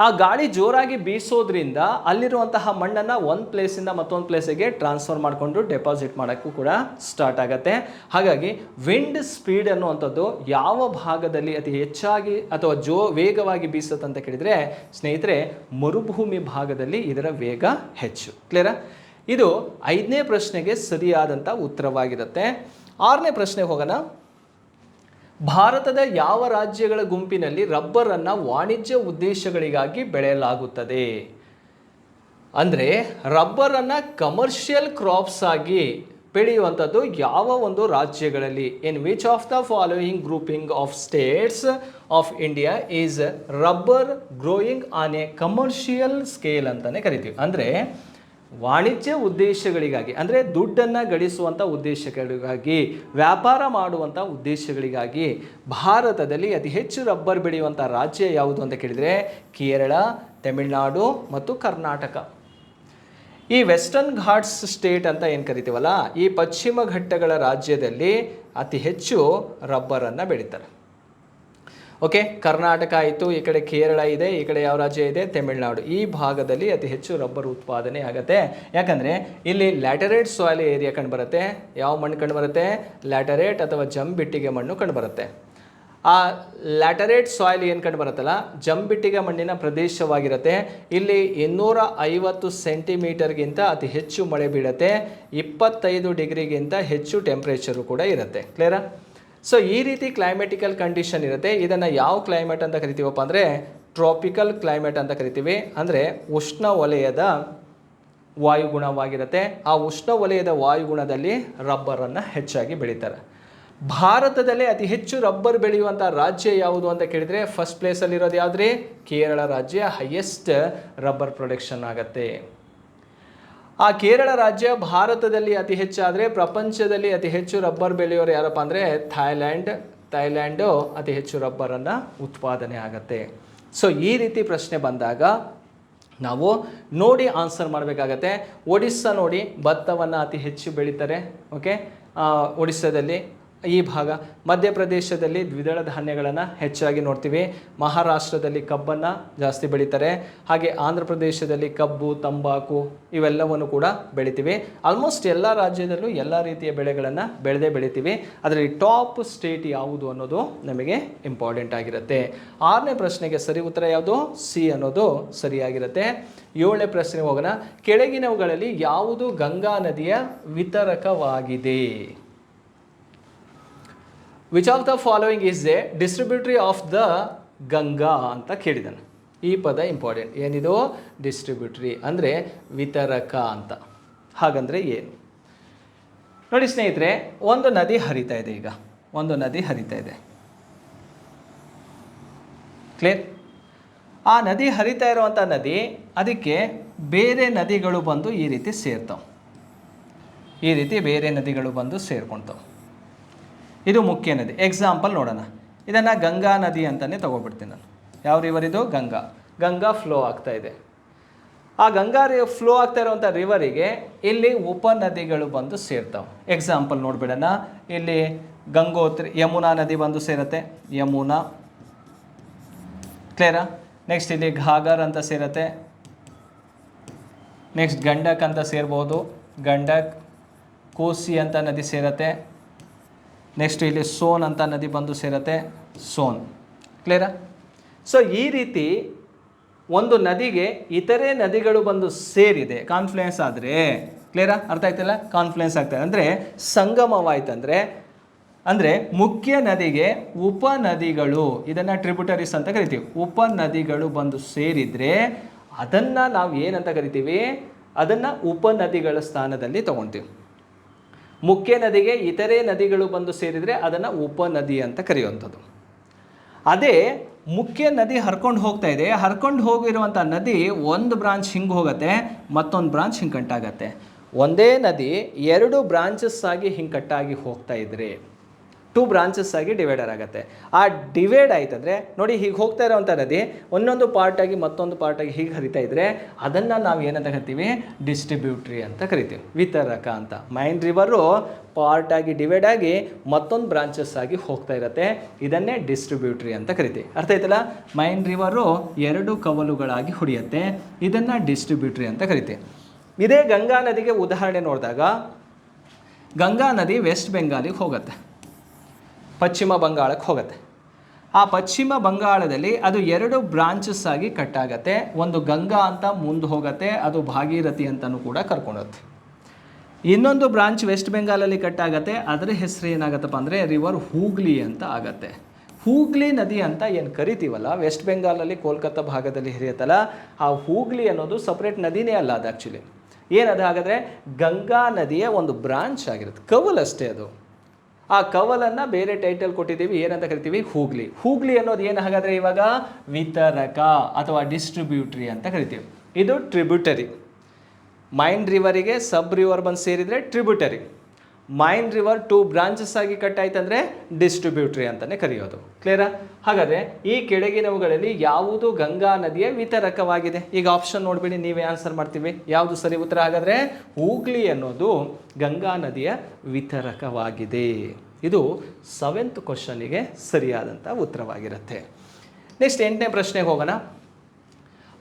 ಆ ಗಾಳಿ ಜೋರಾಗಿ ಬೀಸೋದ್ರಿಂದ ಅಲ್ಲಿರುವಂತಹ ಮಣ್ಣನ್ನು ಒಂದು ಪ್ಲೇಸಿಂದ ಮತ್ತೊಂದು ಪ್ಲೇಸಿಗೆ ಟ್ರಾನ್ಸ್ಫರ್ ಮಾಡಿಕೊಂಡು ಡೆಪಾಸಿಟ್ ಮಾಡೋಕ್ಕೂ ಕೂಡ ಸ್ಟಾರ್ಟ್ ಆಗುತ್ತೆ. ಹಾಗಾಗಿ ವಿಂಡ್ ಸ್ಪೀಡ್ ಅನ್ನುವಂಥದ್ದು ಯಾವ ಭಾಗದಲ್ಲಿ ಅತಿ ಹೆಚ್ಚಾಗಿ ಅಥವಾ ಜೋ, ವೇಗವಾಗಿ ಬೀಸುತ್ತೆ ಅಂತ ಕೇಳಿದರೆ, ಸ್ನೇಹಿತರೆ, ಮರುಭೂಮಿ ಭಾಗದಲ್ಲಿ ಇದರ ವೇಗ ಹೆಚ್ಚು. ಕ್ಲಿಯರಾ ಇದು ಐದನೇ ಪ್ರಶ್ನೆಗೆ ಸರಿಯಾದಂಥ ಉತ್ತರವಾಗಿರುತ್ತೆ. ಆರನೇ ಪ್ರಶ್ನೆಗೆ ಹೋಗೋಣ. ಭಾರತದ ಯಾವ ರಾಜ್ಯಗಳ ಗುಂಪಿನಲ್ಲಿ ರಬ್ಬರನ್ನು ವಾಣಿಜ್ಯ ಉದ್ದೇಶಗಳಿಗಾಗಿ ಬೆಳೆಯಲಾಗುತ್ತದೆ? ಅಂದರೆ ರಬ್ಬರನ್ನು ಕಮರ್ಷಿಯಲ್ ಕ್ರಾಪ್ಸ್ ಆಗಿ ಬೆಳೆಯುವಂಥದ್ದು ಯಾವ ಒಂದು ರಾಜ್ಯಗಳಲ್ಲಿ? In which of the following grouping of states of India is rubber growing on a commercial scale ಅಂತಲೇ ಕರಿತೀವಿ. ಅಂದರೆ ವಾಣಿಜ್ಯ ಉದ್ದೇಶಗಳಿಗಾಗಿ, ಅಂದರೆ ದುಡ್ಡನ್ನು ಗಳಿಸುವಂಥ ಉದ್ದೇಶಗಳಿಗಾಗಿ, ವ್ಯಾಪಾರ ಮಾಡುವಂಥ ಉದ್ದೇಶಗಳಿಗಾಗಿ ಭಾರತದಲ್ಲಿ ಅತಿ ಹೆಚ್ಚು ರಬ್ಬರ್ ಬೆಳೆಯುವಂಥ ರಾಜ್ಯ ಯಾವುದು ಅಂತ ಕೇಳಿದರೆ ಕೇರಳ, ತಮಿಳುನಾಡು ಮತ್ತು ಕರ್ನಾಟಕ. ಈ ವೆಸ್ಟರ್ನ್ ಘಾಟ್ಸ್ ಸ್ಟೇಟ್ ಅಂತ ಏನು ಕರಿತೀವಲ್ಲ, ಈ ಪಶ್ಚಿಮ ಘಟ್ಟಗಳ ರಾಜ್ಯದಲ್ಲಿ ಅತಿ ಹೆಚ್ಚು ರಬ್ಬರನ್ನು ಬೆಳೀತಾರೆ. ಓಕೆ ಕರ್ನಾಟಕ ಆಯಿತು, ಈ ಕಡೆ ಕೇರಳ ಇದೆ, ಈ ಕಡೆ ಯಾವ ರಾಜ್ಯ ಇದೆ? ತಮಿಳುನಾಡು ಈ ಭಾಗದಲ್ಲಿ ಅತಿ ಹೆಚ್ಚು ರಬ್ಬರ್ ಉತ್ಪಾದನೆ ಆಗುತ್ತೆ. ಯಾಕಂದರೆ, ಇಲ್ಲಿ ಲ್ಯಾಟರೇಟ್ ಸಾಯಿಲ್ ಏರಿಯಾ ಕಂಡು ಬರುತ್ತೆ. ಯಾವ ಮಣ್ಣು ಕಂಡು ಬರುತ್ತೆ? ಲ್ಯಾಟರೇಟ್ ಅಥವಾ ಜಂಬಿಟ್ಟಿಗೆ ಮಣ್ಣು ಕಂಡು ಬರುತ್ತೆ. ಆ ಲ್ಯಾಟರೇಟ್ ಸಾಯಿಲ್ ಏನು ಕಂಡು ಬರುತ್ತಲ್ಲ, ಜಂಬಿಟ್ಟಿಗೆ ಮಣ್ಣಿನ ಪ್ರದೇಶವಾಗಿರುತ್ತೆ. ಇಲ್ಲಿ ಇನ್ನೂರ ಐವತ್ತು ಸೆಂಟಿಮೀಟರ್ಗಿಂತ ಅತಿ ಹೆಚ್ಚು ಮಳೆ ಬೀಳುತ್ತೆ. ಇಪ್ಪತ್ತೈದು ಡಿಗ್ರಿಗಿಂತ ಹೆಚ್ಚು ಟೆಂಪ್ರೇಚರು ಕೂಡ ಇರುತ್ತೆ. ಕ್ಲಿಯರಾ ಸೊ ಈ ರೀತಿ ಕ್ಲೈಮೆಟಿಕಲ್ ಕಂಡೀಷನ್ ಇರುತ್ತೆ. ಇದನ್ನು ಯಾವ ಕ್ಲೈಮೇಟ್ ಅಂತ ಕರಿತೀವಪ್ಪ ಅಂದರೆ ಟ್ರಾಪಿಕಲ್ ಕ್ಲೈಮೇಟ್ ಅಂತ ಕರಿತೀವಿ. ಅಂದರೆ ಉಷ್ಣ ವಲಯದ ವಾಯುಗುಣವಾಗಿರುತ್ತೆ. ಆ ಉಷ್ಣ ವಲಯದ ವಾಯುಗುಣದಲ್ಲಿ ರಬ್ಬರನ್ನು ಹೆಚ್ಚಾಗಿ ಬೆಳೀತಾರೆ. ಭಾರತದಲ್ಲೇ ಅತಿ ಹೆಚ್ಚು ರಬ್ಬರ್ ಬೆಳೆಯುವಂಥ ರಾಜ್ಯ ಯಾವುದು ಅಂತ ಕೇಳಿದರೆ ಫಸ್ಟ್ ಪ್ಲೇಸಲ್ಲಿರೋದು ಯಾವುದ್ರಿ? ಕೇರಳ ರಾಜ್ಯ ಹೈಯೆಸ್ಟ್ ರಬ್ಬರ್ ಪ್ರೊಡಕ್ಷನ್ ಆಗುತ್ತೆ. ಆ ಕೇರಳ ರಾಜ್ಯ ಭಾರತದಲ್ಲಿ ಅತಿ ಹೆಚ್ಚಾದರೆ ಪ್ರಪಂಚದಲ್ಲಿ ಅತಿ ಹೆಚ್ಚು ರಬ್ಬರ್ ಬೆಳೆಯೋರು ಯಾರಪ್ಪ ಅಂದರೆ ಥಾಯ್ಲ್ಯಾಂಡ್ ಥೈಲ್ಯಾಂಡು ಅತಿ ಹೆಚ್ಚು ರಬ್ಬರನ್ನು ಉತ್ಪಾದನೆ ಆಗುತ್ತೆ. ಸೊ ಈ ರೀತಿ ಪ್ರಶ್ನೆ ಬಂದಾಗ ನಾವು ನೋಡಿ ಆನ್ಸರ್ ಮಾಡಬೇಕಾಗತ್ತೆ. ಒಡಿಸ್ಸಾ ನೋಡಿ ಭತ್ತವನ್ನು ಅತಿ ಹೆಚ್ಚು ಬೆಳೀತಾರೆ ಓಕೆ ಒಡಿಸ್ಸಾದಲ್ಲಿ ಈ ಭಾಗ ಮಧ್ಯಪ್ರದೇಶದಲ್ಲಿ ದ್ವಿದಳ ಧಾನ್ಯಗಳನ್ನು ಹೆಚ್ಚಾಗಿ ನೋಡ್ತೀವಿ. ಮಹಾರಾಷ್ಟ್ರದಲ್ಲಿ ಕಬ್ಬನ್ನು ಜಾಸ್ತಿ ಬೆಳೀತಾರೆ. ಹಾಗೆ ಆಂಧ್ರ ಪ್ರದೇಶದಲ್ಲಿ ಕಬ್ಬು, ತಂಬಾಕು ಇವೆಲ್ಲವನ್ನು ಕೂಡ ಬೆಳಿತೀವಿ. ಆಲ್ಮೋಸ್ಟ್ ಎಲ್ಲ ರಾಜ್ಯದಲ್ಲೂ ಎಲ್ಲ ರೀತಿಯ ಬೆಳೆಗಳನ್ನು ಬೆಳೆದೇ ಬೆಳಿತೀವಿ. ಅದರಲ್ಲಿ ಟಾಪ್ ಸ್ಟೇಟ್ ಯಾವುದು ಅನ್ನೋದು ನಮಗೆ ಇಂಪಾರ್ಟೆಂಟ್ ಆಗಿರುತ್ತೆ. ಆರನೇ ಪ್ರಶ್ನೆಗೆ ಸರಿ ಉತ್ತರ ಯಾವುದು? ಸಿ ಅನ್ನೋದು ಸರಿಯಾಗಿರುತ್ತೆ. ಏಳನೇ ಪ್ರಶ್ನೆಗೆ ಹೋಗೋಣ. ಕೆಳಗಿನವುಗಳಲ್ಲಿ ಯಾವುದು ಗಂಗಾ ನದಿಯ ವಿತರಕವಾಗಿದೆ? Which of the following is a distributary of the Ganga ಅಂತ ಕೇಳಿದ್ದಾನೆ ಈ ಪದ ಇಂಪಾರ್ಟೆಂಟ್ ಏನಿದು? ಡಿಸ್ಟ್ರಿಬ್ಯೂಟ್ರಿ ಅಂದರೆ ವಿತರಕ ಅಂತ. ಹಾಗಂದರೆ ಏನು? ನೋಡಿ ಸ್ನೇಹಿತರೆ, ಒಂದು ನದಿ ಹರಿತಾ ಇದೆ ಈಗ. ಒಂದು ನದಿ ಹರಿತಾ ಇದೆ. ಕ್ಲಿಯರ್ ಆ ನದಿ ಹರಿತಾ ಇರುವಂಥ ನದಿ ಅದಕ್ಕೆ ಬೇರೆ ನದಿಗಳು ಬಂದು ಈ ರೀತಿ ಸೇರ್ತಾವೆ. ಈ ರೀತಿ ಬೇರೆ ನದಿಗಳು ಬಂದು ಸೇರ್ಕೊಳ್ತಾವೆ ಇದು ಮುಖ್ಯ ನದಿ. ಎಕ್ಸಾಂಪಲ್ ನೋಡೋಣ. ಇದನ್ನು ಗಂಗಾ ನದಿ ಅಂತಲೇ ತೊಗೊಬಿಡ್ತೀನಿ ನಾನು. ಯಾವ ರಿವರ್ ಇದು? ಗಂಗಾ. ಗಂಗಾ ಫ್ಲೋ ಆಗ್ತಾ ಇದೆ. ಆ ಗಂಗಾ ರಿ ಫ್ಲೋ ಆಗ್ತಾ ಇರುವಂಥ ರಿವರಿಗೆ ಇಲ್ಲಿ ಉಪನದಿಗಳು ಬಂದು ಸೇರ್ತಾವೆ. ಎಕ್ಸಾಂಪಲ್ ನೋಡಿಬಿಡೋಣ. ಇಲ್ಲಿ ಗಂಗೋತ್ರಿ, ಯಮುನಾ ನದಿ ಬಂದು ಸೇರುತ್ತೆ. ಯಮುನಾ. ಕ್ಲಿಯರಾ ನೆಕ್ಸ್ಟ್ ಇಲ್ಲಿ ಘಾಗರ್ ಅಂತ ಸೇರುತ್ತೆ. ನೆಕ್ಸ್ಟ್ ಗಂಡಕ್ ಅಂತ ಸೇರ್ಬೋದು. ಗಂಡಕ್ ಕೋಸಿ ಅಂತ ನದಿ ಸೇರುತ್ತೆ. ನೆಕ್ಸ್ಟ್ ಇಲ್ಲಿ ಸೋನ್ ಅಂತ ನದಿ ಬಂದು ಸೇರುತ್ತೆ, ಸೋನ್. ಕ್ಲಿಯರಾ ಸೊ ಈ ರೀತಿ ಒಂದು ನದಿಗೆ ಇತರೆ ನದಿಗಳು ಬಂದು ಸೇರಿದೆ ಕಾನ್ಫ್ಲುಯೆನ್ಸ್ ಆದರೆ. ಕ್ಲಿಯರಾ ಅರ್ಥ ಆಯ್ತಲ್ಲ? ಕಾನ್ಫ್ಲುಯೆನ್ಸ್ ಆಗ್ತದೆ ಅಂದರೆ ಸಂಗಮವಾಯ್ತಂದರೆ ಅಂದರೆ ಮುಖ್ಯ ನದಿಗೆ ಉಪನದಿಗಳು, ಇದನ್ನು ಟ್ರಿಬ್ಯೂಟರೀಸ್ ಅಂತ ಕರಿತೀವಿ. ಉಪನದಿಗಳು ಬಂದು ಸೇರಿದರೆ ಅದನ್ನು ನಾವು ಏನಂತ ಕರಿತೀವಿ? ಅದನ್ನು ಉಪನದಿಗಳ ಸ್ಥಾನದಲ್ಲಿ ತಗೊಳ್ತೀವಿ ಮುಖ್ಯ ನದಿಗೆ ಇತರೆ ನದಿಗಳು ಬಂದು ಸೇರಿದರೆ ಅದನ್ನು ಉಪನದಿ ಅಂತ ಕರೆಯುವಂಥದ್ದು. ಅದೇ ಮುಖ್ಯ ನದಿ ಹರ್ಕೊಂಡು ಹೋಗ್ತಾ ಇದೆ. ಹರ್ಕೊಂಡು ಹೋಗಿರುವಂಥ ನದಿ ಒಂದು ಬ್ರಾಂಚ್ ಹಿಂಗೆ ಹೋಗುತ್ತೆ, ಮತ್ತೊಂದು ಬ್ರಾಂಚ್ ಹಿಂಗೆ ಕಟ್ಟಾಗತ್ತೆ ಒಂದೇ ನದಿ ಎರಡು ಬ್ರಾಂಚಸ್ ಆಗಿ ಹಿಂಗೆ ಕಟ್ಟಾಗಿ ಹೋಗ್ತಾ ಇದ್ರೆ ಟೂ ಬ್ರಾಂಚಸ್ ಆಗಿ ಡಿವೈಡರ್ ಆಗುತ್ತೆ. ಆ ಡಿವೈಡ್ ಆಯ್ತಂದ್ರೆ ನೋಡಿ ಹೀಗೆ ಹೋಗ್ತಾ ಇರೋವಂಥ ನದಿ ಒಂದೊಂದು ಪಾರ್ಟ್ ಆಗಿ ಮತ್ತೊಂದು ಪಾರ್ಟ್ ಆಗಿ ಹೀಗೆ ಹರಿತಾ ಇದ್ರೆ ಅದನ್ನು ನಾವು ಏನಂತ ಕರಿತೀವಿ? ಡಿಸ್ಟ್ರಿಬ್ಯೂಟ್ರಿ ಅಂತ ಕರಿತೀವಿ. ವಿತರಕ ಅಂತ. ಮೈನ್ ರಿವರು ಪಾರ್ಟ್ ಆಗಿ ಡಿವೈಡ್ ಆಗಿ ಮತ್ತೊಂದು ಬ್ರಾಂಚಸ್ ಆಗಿ ಹೋಗ್ತಾ ಇರುತ್ತೆ. ಇದನ್ನೇ ಡಿಸ್ಟ್ರಿಬ್ಯೂಟ್ರಿ ಅಂತ ಕರಿತೀವಿ. ಅರ್ಥ ಆಯ್ತಲ್ಲ? ಮೈನ್ ರಿವರು ಎರಡು ಕವಲುಗಳಾಗಿ ಹೊಡೆಯುತ್ತೆ ಇದನ್ನು ಡಿಸ್ಟ್ರಿಬ್ಯೂಟ್ರಿ ಅಂತ ಕರಿತೀವಿ. ಇದೇ ಗಂಗಾ ನದಿಗೆ ಉದಾಹರಣೆ ನೋಡಿದಾಗ ಗಂಗಾ ನದಿ ವೆಸ್ಟ್ ಬೆಂಗಾಲಿಗೆ ಹೋಗುತ್ತೆ. ಪಶ್ಚಿಮ ಬಂಗಾಳಕ್ಕೆ ಹೋಗುತ್ತೆ. ಆ ಪಶ್ಚಿಮ ಬಂಗಾಳದಲ್ಲಿ ಅದು ಎರಡು ಬ್ರಾಂಚಸ್ ಆಗಿ ಕಟ್ಟಾಗತ್ತೆ ಒಂದು ಗಂಗಾ ಅಂತ ಮುಂದೆ ಹೋಗುತ್ತೆ, ಅದು ಭಾಗೀರಥಿ ಅಂತಲೂ ಕೂಡ ಕರ್ಕೊಂಡೋಗುತ್ತೆ. ಇನ್ನೊಂದು ಬ್ರಾಂಚ್ ವೆಸ್ಟ್ ಬೆಂಗಾಲಲ್ಲಿ ಕಟ್ಟಾಗತ್ತೆ ಅದರ ಹೆಸರು ಏನಾಗತ್ತಪ್ಪ ಅಂದರೆ ರಿವರ್ ಹೂಗ್ಲಿ ಅಂತ ಆಗತ್ತೆ. ಹೂಗ್ಲಿ ನದಿ ಅಂತ ಏನು ಕರಿತೀವಲ್ಲ ವೆಸ್ಟ್ ಬೆಂಗಾಲಲ್ಲಿ ಕೋಲ್ಕತ್ತಾ ಭಾಗದಲ್ಲಿ ಹಿರಿಯತ್ತಲ್ಲ, ಆ ಹೂಗ್ಲಿ ಅನ್ನೋದು ಸಪ್ರೇಟ್ ನದಿನೇ ಅಲ್ಲ ಅದು ಆ್ಯಕ್ಚುಲಿ ಏನದು ಹಾಗಾದರೆ ಗಂಗಾ ನದಿಯ ಒಂದು ಬ್ರಾಂಚ್ ಆಗಿರುತ್ತೆ. ಕವಲ್ ಅಷ್ಟೇ ಅದು. ಆ ಕವಲನ್ನು ಬೇರೆ ಟೈಟಲ್ ಕೊಟ್ಟಿದ್ದೀವಿ, ಏನಂತ ಕರಿತೀವಿ? ಹೂಗ್ಲಿ. ಹೂಗ್ಲಿ ಅನ್ನೋದು ಏನು ಹಾಗಾದರೆ ಇವಾಗ? ವಿತರಕ ಅಥವಾ ಡಿಸ್ಟ್ರಿಬ್ಯೂಟ್ರಿ ಅಂತ ಕರಿತೀವಿ. ಇದು ಟ್ರಿಬ್ಯೂಟರಿ ಮೈನ್ ರಿವರಿಗೆ ಸಬ್ ರಿವರ್ ಬಂದು ಸೇರಿದರೆ tributary main river two branches ಆಗಿ ಕಟ್ ಆಯ್ತಂದ್ರೆ ಡಿಸ್ಟ್ರಿಬ್ಯೂಟ್ರಿ ಅಂತಲೇ ಕರೆಯೋದು. ಕ್ಲಿಯರಾ ಹಾಗಾದರೆ ಈ ಕೆಳಗಿನವುಗಳಲ್ಲಿ ಯಾವುದು ಗಂಗಾ ನದಿಯ ವಿತರಕವಾಗಿದೆ? ಈಗ ಆಪ್ಷನ್ ನೋಡ್ಬಿಡಿ, ನೀವೇ ಆನ್ಸರ್ ಮಾಡ್ತೀವಿ. ಯಾವುದು ಸರಿ ಉತ್ತರ? ಹಾಗಾದ್ರೆ ಹೂಗ್ಲಿ ಅನ್ನೋದು ಗಂಗಾ ನದಿಯ ವಿತರಕವಾಗಿದೆ. ಇದು ಸೆವೆಂತ್ ಕ್ವಶನಿಗೆ ಸರಿಯಾದಂಥ ಉತ್ತರವಾಗಿರುತ್ತೆ. ನೆಕ್ಸ್ಟ್ ಎಂಟನೇ ಪ್ರಶ್ನೆಗೆ ಹೋಗೋಣ.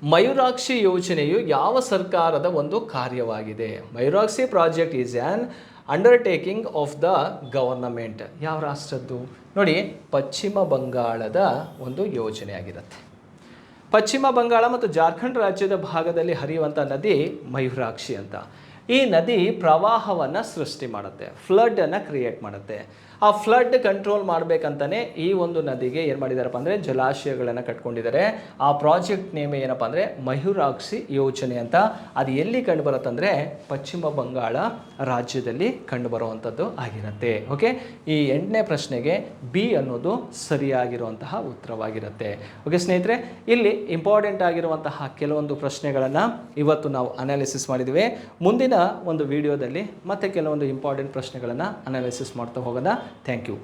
ಮಯೂರಾಕ್ಷಿ ಯೋಜನೆಯು ಯಾವ ಸರ್ಕಾರದ ಒಂದು ಕಾರ್ಯವಾಗಿದೆ? Mayurakshi project is an undertaking of the government ಯಾವ ರಾಷ್ಟ್ರದ್ದು? ನೋಡಿ, ಪಶ್ಚಿಮ ಬಂಗಾಳದ ಒಂದು ಯೋಜನೆ ಆಗಿರುತ್ತೆ ಪಶ್ಚಿಮ ಬಂಗಾಳ ಮತ್ತು ಜಾರ್ಖಂಡ್ ರಾಜ್ಯದ ಭಾಗದಲ್ಲಿ ಹರಿಯುವಂಥ ನದಿ ಮಯೂರಾಕ್ಷಿ ಅಂತ. ಈ ನದಿ ಪ್ರವಾಹವನ್ನು ಸೃಷ್ಟಿ ಮಾಡುತ್ತೆ ಫ್ಲಡ್ಡನ್ನು ಕ್ರಿಯೇಟ್ ಮಾಡುತ್ತೆ. ಆ ಫ್ಲಡ್ ಕಂಟ್ರೋಲ್ ಮಾಡಬೇಕಂತಲೇ ಈ ಒಂದು ನದಿಗೆ ಏನು ಮಾಡಿದಾರಪ್ಪ ಅಂದರೆ ಜಲಾಶಯಗಳನ್ನು ಕಟ್ಕೊಂಡಿದ್ದಾರೆ ಆ ಪ್ರಾಜೆಕ್ಟ್ ನೇಮ್ ಏನಪ್ಪ ಅಂದರೆ ಮಯೂರಾಕ್ಷಿ ಯೋಜನೆ ಅಂತ. ಅದು ಎಲ್ಲಿ ಕಂಡು ಬರುತ್ತಂದರೆ ಪಶ್ಚಿಮ ಬಂಗಾಳ ರಾಜ್ಯದಲ್ಲಿ ಕಂಡು ಬರುವಂಥದ್ದು ಆಗಿರುತ್ತೆ. ಓಕೆ ಈ ಎಂಟನೇ ಪ್ರಶ್ನೆಗೆ ಬಿ ಅನ್ನೋದು ಸರಿಯಾಗಿರುವಂತಹ ಉತ್ತರವಾಗಿರುತ್ತೆ. ಓಕೆ ಸ್ನೇಹಿತರೆ, ಇಲ್ಲಿ ಇಂಪಾರ್ಟೆಂಟ್ ಆಗಿರುವಂತಹ ಕೆಲವೊಂದು ಪ್ರಶ್ನೆಗಳನ್ನು ಇವತ್ತು ನಾವು ಅನಾಲಿಸಿಸ್ ಮಾಡಿದ್ವಿ. ಮುಂದಿನ ಒಂದು ವಿಡಿಯೋದಲ್ಲಿ ಮತ್ತೆ ಕೆಲವೊಂದು ಇಂಪಾರ್ಟೆಂಟ್ ಪ್ರಶ್ನೆಗಳನ್ನು ಅನಾಲಿಸಿಸ್ ಮಾಡ್ತಾ ಹೋಗೋಣ. Thank you